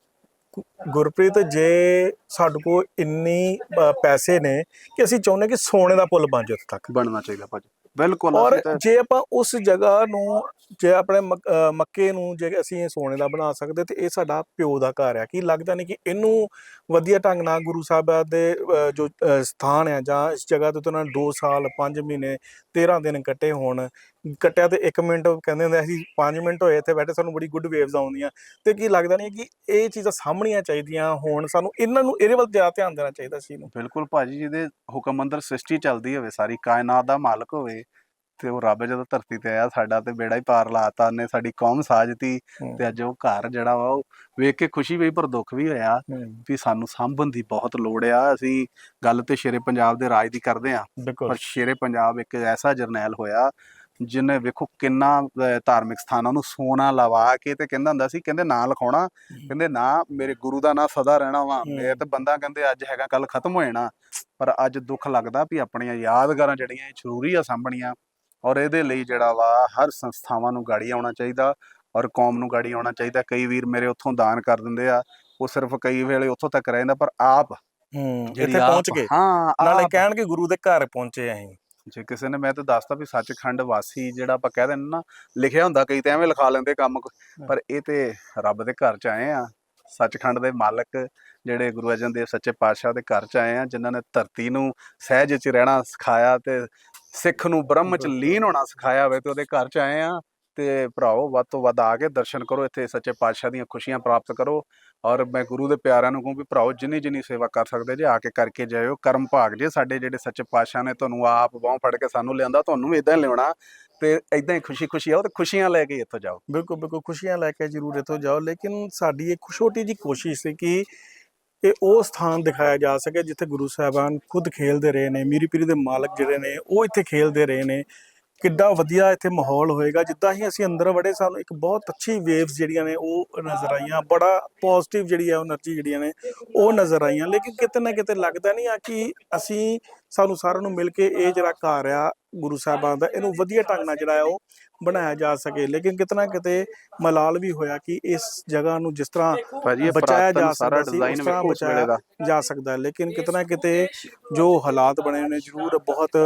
Speaker 1: ਗੁਰਪ੍ਰੀਤ ਜੇ ਸਾਡੇ ਕੋਲ ਇੰਨੀ ਪੈਸੇ ਨੇ ਕਿ ਅਸੀਂ ਚਾਹੁੰਦੇ ਕਿ ਸੋਨੇ ਦਾ ਪੁੱਲ ਬਣ ਜਾਏ ਉੱਥੇ ਤੱਕ।
Speaker 3: ਬਣਨਾ ਚਾਹੀਦਾ ਭਾਜੀ। ਬਿਲਕੁਲ
Speaker 1: ਔਰ
Speaker 3: ਅਸੀਂ ਤਾਂ-
Speaker 1: ਜੇ ਆਪਾਂ ਉਸ ਜਗ੍ਹਾ ਨੂੰ ਜੇ ਆਪਣੇ ਮੱਕ- ਅਹ ਮੱਕੇ ਨੂੰ ਜੇ ਅਸੀਂ ਇਹ ਸੋਨੇ ਦਾ ਬਣਾ ਸਕਦੇ ਤੇ ਇਹ ਸਾਡਾ ਪਿਓ ਦਾ ਘਰ ਆ। ਕੀ ਲੱਗਦਾ ਨਹੀਂ ਕਿ ਇਹਨੂੰ ਵਧੀਆ ਢੰਗ ਨਾਲ ਗੁਰੂ ਸਾਹਿਬ ਦੇ ਅਹ, ਜੋ ਅਹ, ਸਥਾਨ ਆ ਜਾਂ ਇਸ ਜਗ੍ਹਾ ਤੇ ਉਹਨਾਂ ਨੇ 2 ਸਾਲ 5 ਮਹੀਨੇ 13 ਦਿਨ ਕੱਟੇ ਹੋਣ ਕੱਟਿਆ ਤੇ 1 ਮਿੰਟ ਕਹਿੰਦੇ ਹੁੰਦੇ ਅਸੀਂ 5 ਮਿੰਟ ਹੋਏ ਇੱਥੇ ਬੈਠੇ ਸਾਨੂੰ ਬੜੀ ਗੁੱਡ ਵੇਵਸ ਆਉਂਦੀਆਂ। ਤੇ ਕੀ ਲੱਗਦਾ ਨਹੀਂ ਕਿ ਇਹ ਚੀਜ਼ਾਂ ਸਾਹਮਣੀਆਂ ਚਾਹੀਦੀਆਂ ਹੋਣ ਸਾਨੂੰ ਇਹਨਾਂ ਨੂੰ ਇਹਦੇ ਵੱਲ ਜ਼ਿਆਦਾ ਧਿਆਨ ਦੇਣਾ ਚਾਹੀਦਾ ਸੀ ਇਹਨੂੰ
Speaker 3: ਬਿਲਕੁਲ ਭਾਜੀ ਜਿਹਦੇ ਹੁਕਮ ਅੰਦਰ ਸ੍ਰਿਸ਼ਟੀ ਚੱਲਦੀ ਹੋਵੇ ਸਾਰੀ ਕਾਇਨਾਤ ਦਾ ਮਾਲਕ ਹੋਵੇ ਤੇ ਉਹ ਰੱਬ ਜਦੋਂ ਧਰਤੀ ਤੇ ਆਇਆ ਸਾਡਾ ਤੇ ਬੇੜਾ ਹੀ ਪਾਰ ਲਾਤਾ ਉਹਨੇ ਸਾਡੀ ਕੌਮ ਸਾਜਤੀ ਤੇ ਅੱਜ ਉਹ ਘਰ ਜਿਹੜਾ ਵਾ ਉਹ ਵੇਖ ਕੇ ਖੁਸ਼ੀ ਵੀ ਪਰ ਦੁੱਖ ਵੀ ਹੋਇਆ ਵੀ ਸਾਨੂੰ ਸਾਂਭਣ ਦੀ ਬਹੁਤ ਲੋੜ ਆ। ਅਸੀਂ ਗੱਲ ਤੇ ਸ਼ੇਰੇ ਪੰਜਾਬ ਦੇ ਰਾਜ ਦੀ ਕਰਦੇ ਆ ਪਰ ਸ਼ੇਰੇ ਪੰਜਾਬ ਇੱਕ ਐਸਾ ਜਰਨੈਲ ਹੋਇਆ ਜਿਹਨੇ ਵੇਖੋ ਕਿੰਨਾ ਧਾਰਮਿਕ ਸਥਾਨਾਂ ਨੂੰ ਸੋਨਾ ਲਵਾ ਕੇ ਤੇ ਕਹਿੰਦਾ ਹੁੰਦਾ ਸੀ ਕਹਿੰਦੇ ਨਾਂ ਲਿਖਾਉਣਾ ਕਹਿੰਦੇ ਨਾ ਮੇਰੇ ਗੁਰੂ ਦਾ ਨਾਂ ਸਦਾ ਰਹਿਣਾ ਵਾ। ਮੇਰੇ ਤੇ ਬੰਦਾ ਕਹਿੰਦੇ ਅੱਜ ਹੈਗਾ ਕੱਲ ਖਤਮ ਹੋ ਜਾਣਾ। ਪਰ ਅੱਜ ਦੁੱਖ ਲੱਗਦਾ ਵੀ ਆਪਣੀਆਂ ਯਾਦਗਾਰਾਂ ਜਿਹੜੀਆਂ ਇਹ ਜ਼ਰੂਰੀ ਆ ਸਾਂਭਣੀਆਂ ਔਰ ਇਹਦੇ ਲਈ ਜਿਹੜਾ ਵਾ ਹਰ ਸੰਸਥਾਵਾਂ ਨੂੰ ਗਾੜੀ ਆਉਣਾ ਚਾਹੀਦਾ ਔਰ ਕੌਮ ਨੂੰ ਗਾੜੀ ਆਉਣਾ ਚਾਹੀਦਾ। ਕਈ ਵੀਰ ਮੇਰੇ ਉੱਥੋਂ ਦਾਨ ਕਰ ਦਿੰਦੇ ਆ ਉਹ ਸਿਰਫ ਕਈ ਵੇਲੇ ਉੱਥੋਂ ਤੱਕ ਰਹਿ ਜਾਂਦਾ ਪਰ ਆਪ
Speaker 1: ਹੂੰ ਇੱਥੇ ਪਹੁੰਚ ਗਏ।
Speaker 3: ਹਾਂ
Speaker 1: ਨਾਲੇ ਕਹਿਣਗੇ ਗੁਰੂ ਦੇ ਘਰ ਪਹੁੰਚੇ ਅਸੀਂ।
Speaker 3: ਜੇ ਕਿਸੇ ਨੇ ਮੈਂ ਤਾਂ ਦੱਸਤਾ ਵੀ ਸੱਚਖੰਡ ਵਾਸੀ ਜਿਹੜਾ ਆਪਾਂ ਕਹਿ ਦਿੰਦੇ ਨਾ ਲਿਖਿਆ ਹੁੰਦਾ ਕਈ ਤਾਂ ਐਵੇਂ ਲਿਖਾ ਲੈਂਦੇ ਕੰਮ ਪਰ ਇਹ ਤੇ ਰੱਬ ਦੇ ਘਰ ਚ ਆਏ ਆ ਸੱਚਖੰਡ ਦੇ ਮਾਲਕ ਜਿਹੜੇ ਗੁਰੂ ਅਰਜਨ ਦੇਵ ਸੱਚੇ ਪਾਤਸ਼ਾਹ ਦੇ ਘਰ ਚ ਆਏ ਆ ਜਿਨ੍ਹਾਂ ਨੇ ਧਰਤੀ ਨੂੰ ਸਹਿਜ ਚ ਰਹਿਣਾ ਸਿਖਾਇਆ ਤੇ ਸਿੱਖ ਨੂੰ ਬ੍ਰਹਮ ਚ ਲੀਨ ਹੋਣਾ ਸਿਖਾਇਆ ਹੋਵੇ ਤੇ ਉਹਦੇ ਘਰ ਚ ਆਏ ਆ ਤੇ ਭਰਾਓ ਵੱਧ ਤੋਂ ਵੱਧ ਆ ਕੇ ਦਰਸ਼ਨ ਕਰੋ, ਇੱਥੇ ਸੱਚੇ ਪਾਤਸ਼ਾਹ ਦੀਆਂ ਖੁਸ਼ੀਆਂ ਪ੍ਰਾਪਤ ਕਰੋ। ਔਰ ਮੈਂ ਗੁਰੂ ਦੇ ਪਿਆਰਿਆਂ ਨੂੰ ਕਹੂੰ ਵੀ ਭਰਾਓ ਜਿੰਨੀ ਜਿੰਨੀ ਸੇਵਾ ਕਰ ਸਕਦੇ ਜੇ, ਆ ਕੇ ਕਰਕੇ ਜਾਇਓ। ਕਰਮ ਭਾਗ ਜੇ ਸਾਡੇ ਜਿਹੜੇ ਸੱਚੇ ਪਾਤਸ਼ਾਹ ਨੇ ਤੁਹਾਨੂੰ ਆਪ ਬਾਹ ਫੜ ਕੇ ਸਾਨੂੰ ਲਿਆਂਦਾ, ਤੁਹਾਨੂੰ ਵੀ ਇਦਾਂ ਹੀ ਲਿਆਉਣਾ। ਤੇ ਇਦਾਂ ਹੀ ਖੁਸ਼ੀ ਖੁਸ਼ੀ ਆਓ ਤੇ ਖੁਸ਼ੀਆਂ ਲੈ ਕੇ ਇੱਥੋਂ ਜਾਓ।
Speaker 1: ਬਿਲਕੁਲ ਬਿਲਕੁਲ, ਖੁਸ਼ੀਆਂ ਲੈ ਕੇ ਜ਼ਰੂਰ ਇੱਥੋਂ ਜਾਓ। ਲੇਕਿਨ ਸਾਡੀ ਇੱਕ ਛੋਟੀ ਜੀ ਕੋਸ਼ਿਸ਼ ਸੀ ਕਿ ਇਹ ਉਹ ਸਥਾਨ ਦਿਖਾਇਆ ਜਾ ਸਕੇ ਜਿੱਥੇ ਗੁਰੂ ਸਾਹਿਬਾਨ ਖੁਦ ਖੇਲਦੇ ਰਹੇ ਨੇ, ਮੀਰੀ ਪੀਰੀ ਦੇ ਮਾਲਕ ਜਿਹੜੇ ਨੇ, ਉਹ ਇੱਥੇ ਖੇਲਦੇ ਰਹੇ ਨੇ। ਕਿੱਡਾ ਵਧੀਆ ਇੱਥੇ ਮਾਹੌਲ ਹੋਏਗਾ। ਜਿੱਦਾਂ ਹੀ ਅਸੀਂ ਅੰਦਰ ਵੜੇ ਸਾਨੂੰ ਇੱਕ ਬਹੁਤ ਅੱਛੀ ਵੇਵਸ ਜਿਹੜੀਆਂ ਨੇ ਉਹ ਨਜ਼ਰ ਆਈਆਂ। ਬੜਾ ਪੋਜ਼ਿਟਿਵ ਜਿਹੜੀ ਹੈ એનર્ਜੀ ਜਿਹੜੀਆਂ ਨੇ ਉਹ ਨਜ਼ਰ ਆਈਆਂ। ਲੇਕਿਨ ਕਿਤੇ ਨਾ ਕਿਤੇ ਲੱਗਦਾ ਨਹੀਂ ਆ ਕਿ ਅਸੀਂ ਸਾਨੂੰ ਸਾਰਿਆਂ ਨੂੰ ਮਿਲ ਕੇ ਇਹ ਜਿਹੜਾ ਘਰ ਆ ਗੁਰੂ ਸਾਹਿਬਾਨ ਦਾ ਇਹਨੂੰ ਵਧੀਆ ਢੰਗ ਨਾਲ ਜਿਹੜਾ ਉਹ ਬਣਾਇਆ ਜਾ ਸਕੇ। ਲੇਕਿਨ ਕਿਤਨਾ ਕਿਤੇ ਮਲਾਲ ਵੀ ਹੋਇਆ ਕਿ ਇਸ ਜਗ੍ਹਾ ਨੂੰ ਜਿਸ ਤਰ੍ਹਾਂ ਬਚਾਇਆ ਜਾ ਸਕਦਾ ਸੀ ਉਸ ਤਰ੍ਹਾਂ ਬਚਾਇਆ ਜਾ ਸਕਦਾ। ਹੈ ਲੇਕਿਨ ਕਿਤਨਾ ਕਿਤੇ ਜੋ ਹਾਲਾਤ ਬਣੇ ਨੇ ਜ਼ਰੂਰ ਬਹੁਤ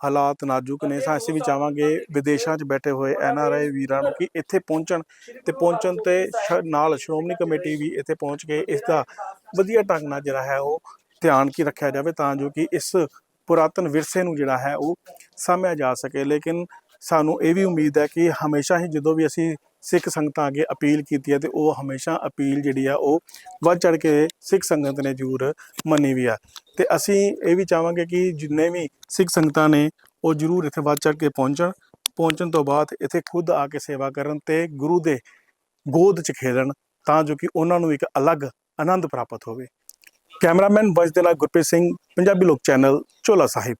Speaker 1: ਹਾਲਾਤ ਨਾਜ਼ੁਕ ਨੇ। ਤਾਂ ਅਸੀਂ ਵੀ ਚਾਹਾਂਗੇ ਵਿਦੇਸ਼ਾਂ 'ਚ ਬੈਠੇ ਹੋਏ ਐਨ ਆਰ ਆਈ ਵੀਰਾਂ ਨੂੰ ਕਿ ਇੱਥੇ ਪਹੁੰਚਣ ਤੇ ਪਹੁੰਚਣ ਤੇ ਨਾਲ ਸ਼੍ਰੋਮਣੀ ਕਮੇਟੀ ਵੀ ਇੱਥੇ ਪਹੁੰਚ ਕੇ ਇਸ ਦਾ ਵਧੀਆ ਢੰਗ ਨਾਲ ਜਿਹੜਾ ਹੈ ਉਹ ਧਿਆਨ ਕੀ ਰੱਖਿਆ ਜਾਵੇ ਤਾਂ ਜੋ ਕਿ ਇਸ ਪੁਰਾਤਨ ਵਿਰਸੇ ਨੂੰ ਜਿਹੜਾ ਹੈ ਉਹ ਸਾਂਭਿਆ ਜਾ ਸਕੇ। ਲੇਕਿਨ ਸਾਨੂੰ ਇਹ ਵੀ ਉਮੀਦ ਹੈ ਕਿ ਹਮੇਸ਼ਾ ਹੀ ਜਦੋਂ ਵੀ ਅਸੀਂ ਸਿੱਖ ਸੰਗਤਾਂ ਅੱਗੇ ਅਪੀਲ ਕੀਤੀ ਹੈ ਤੇ ਉਹ ਹਮੇਸ਼ਾ ਅਪੀਲ ਜਿਹੜੀ ਆ ਉਹ ਵੱਧ ਚੜ ਕੇ ਸਿੱਖ ਸੰਗਤ ਨੇ ਜ਼ਰੂਰ ਮੰਨੀ ਵੀ ਆ। ਤੇ ਅਸੀਂ ਇਹ ਵੀ ਚਾਹਾਂਗੇ ਕਿ ਜਿੰਨੇ ਵੀ ਸਿੱਖ ਸੰਗਤਾਂ ਨੇ ਉਹ ਜ਼ਰੂਰ ਇੱਥੇ ਵੱਧ ਚੜ ਕੇ ਪਹੁੰਚਣ ਪਹੁੰਚਣ ਤੋਂ ਬਾਅਦ ਇੱਥੇ ਖੁਦ ਆ ਕੇ ਸੇਵਾ ਕਰਨ ਤੇ ਗੁਰੂ ਦੇ ਗੋਦ 'ਚ ਖੇਡਣ ਤਾਂ ਜੋ ਕਿ ਉਹਨਾਂ ਨੂੰ ਇੱਕ ਅਲੱਗ ਆਨੰਦ ਪ੍ਰਾਪਤ ਹੋਵੇ। ਕੈਮਰਾਮੈਨ ਵਜ ਦੇ ਨਾਲ ਗੁਰਪ੍ਰੀਤ ਸਿੰਘ, ਪੰਜਾਬੀ ਲੋਕ ਚੈਨਲ, ਚੋਲਾ ਸਾਹਿਬ।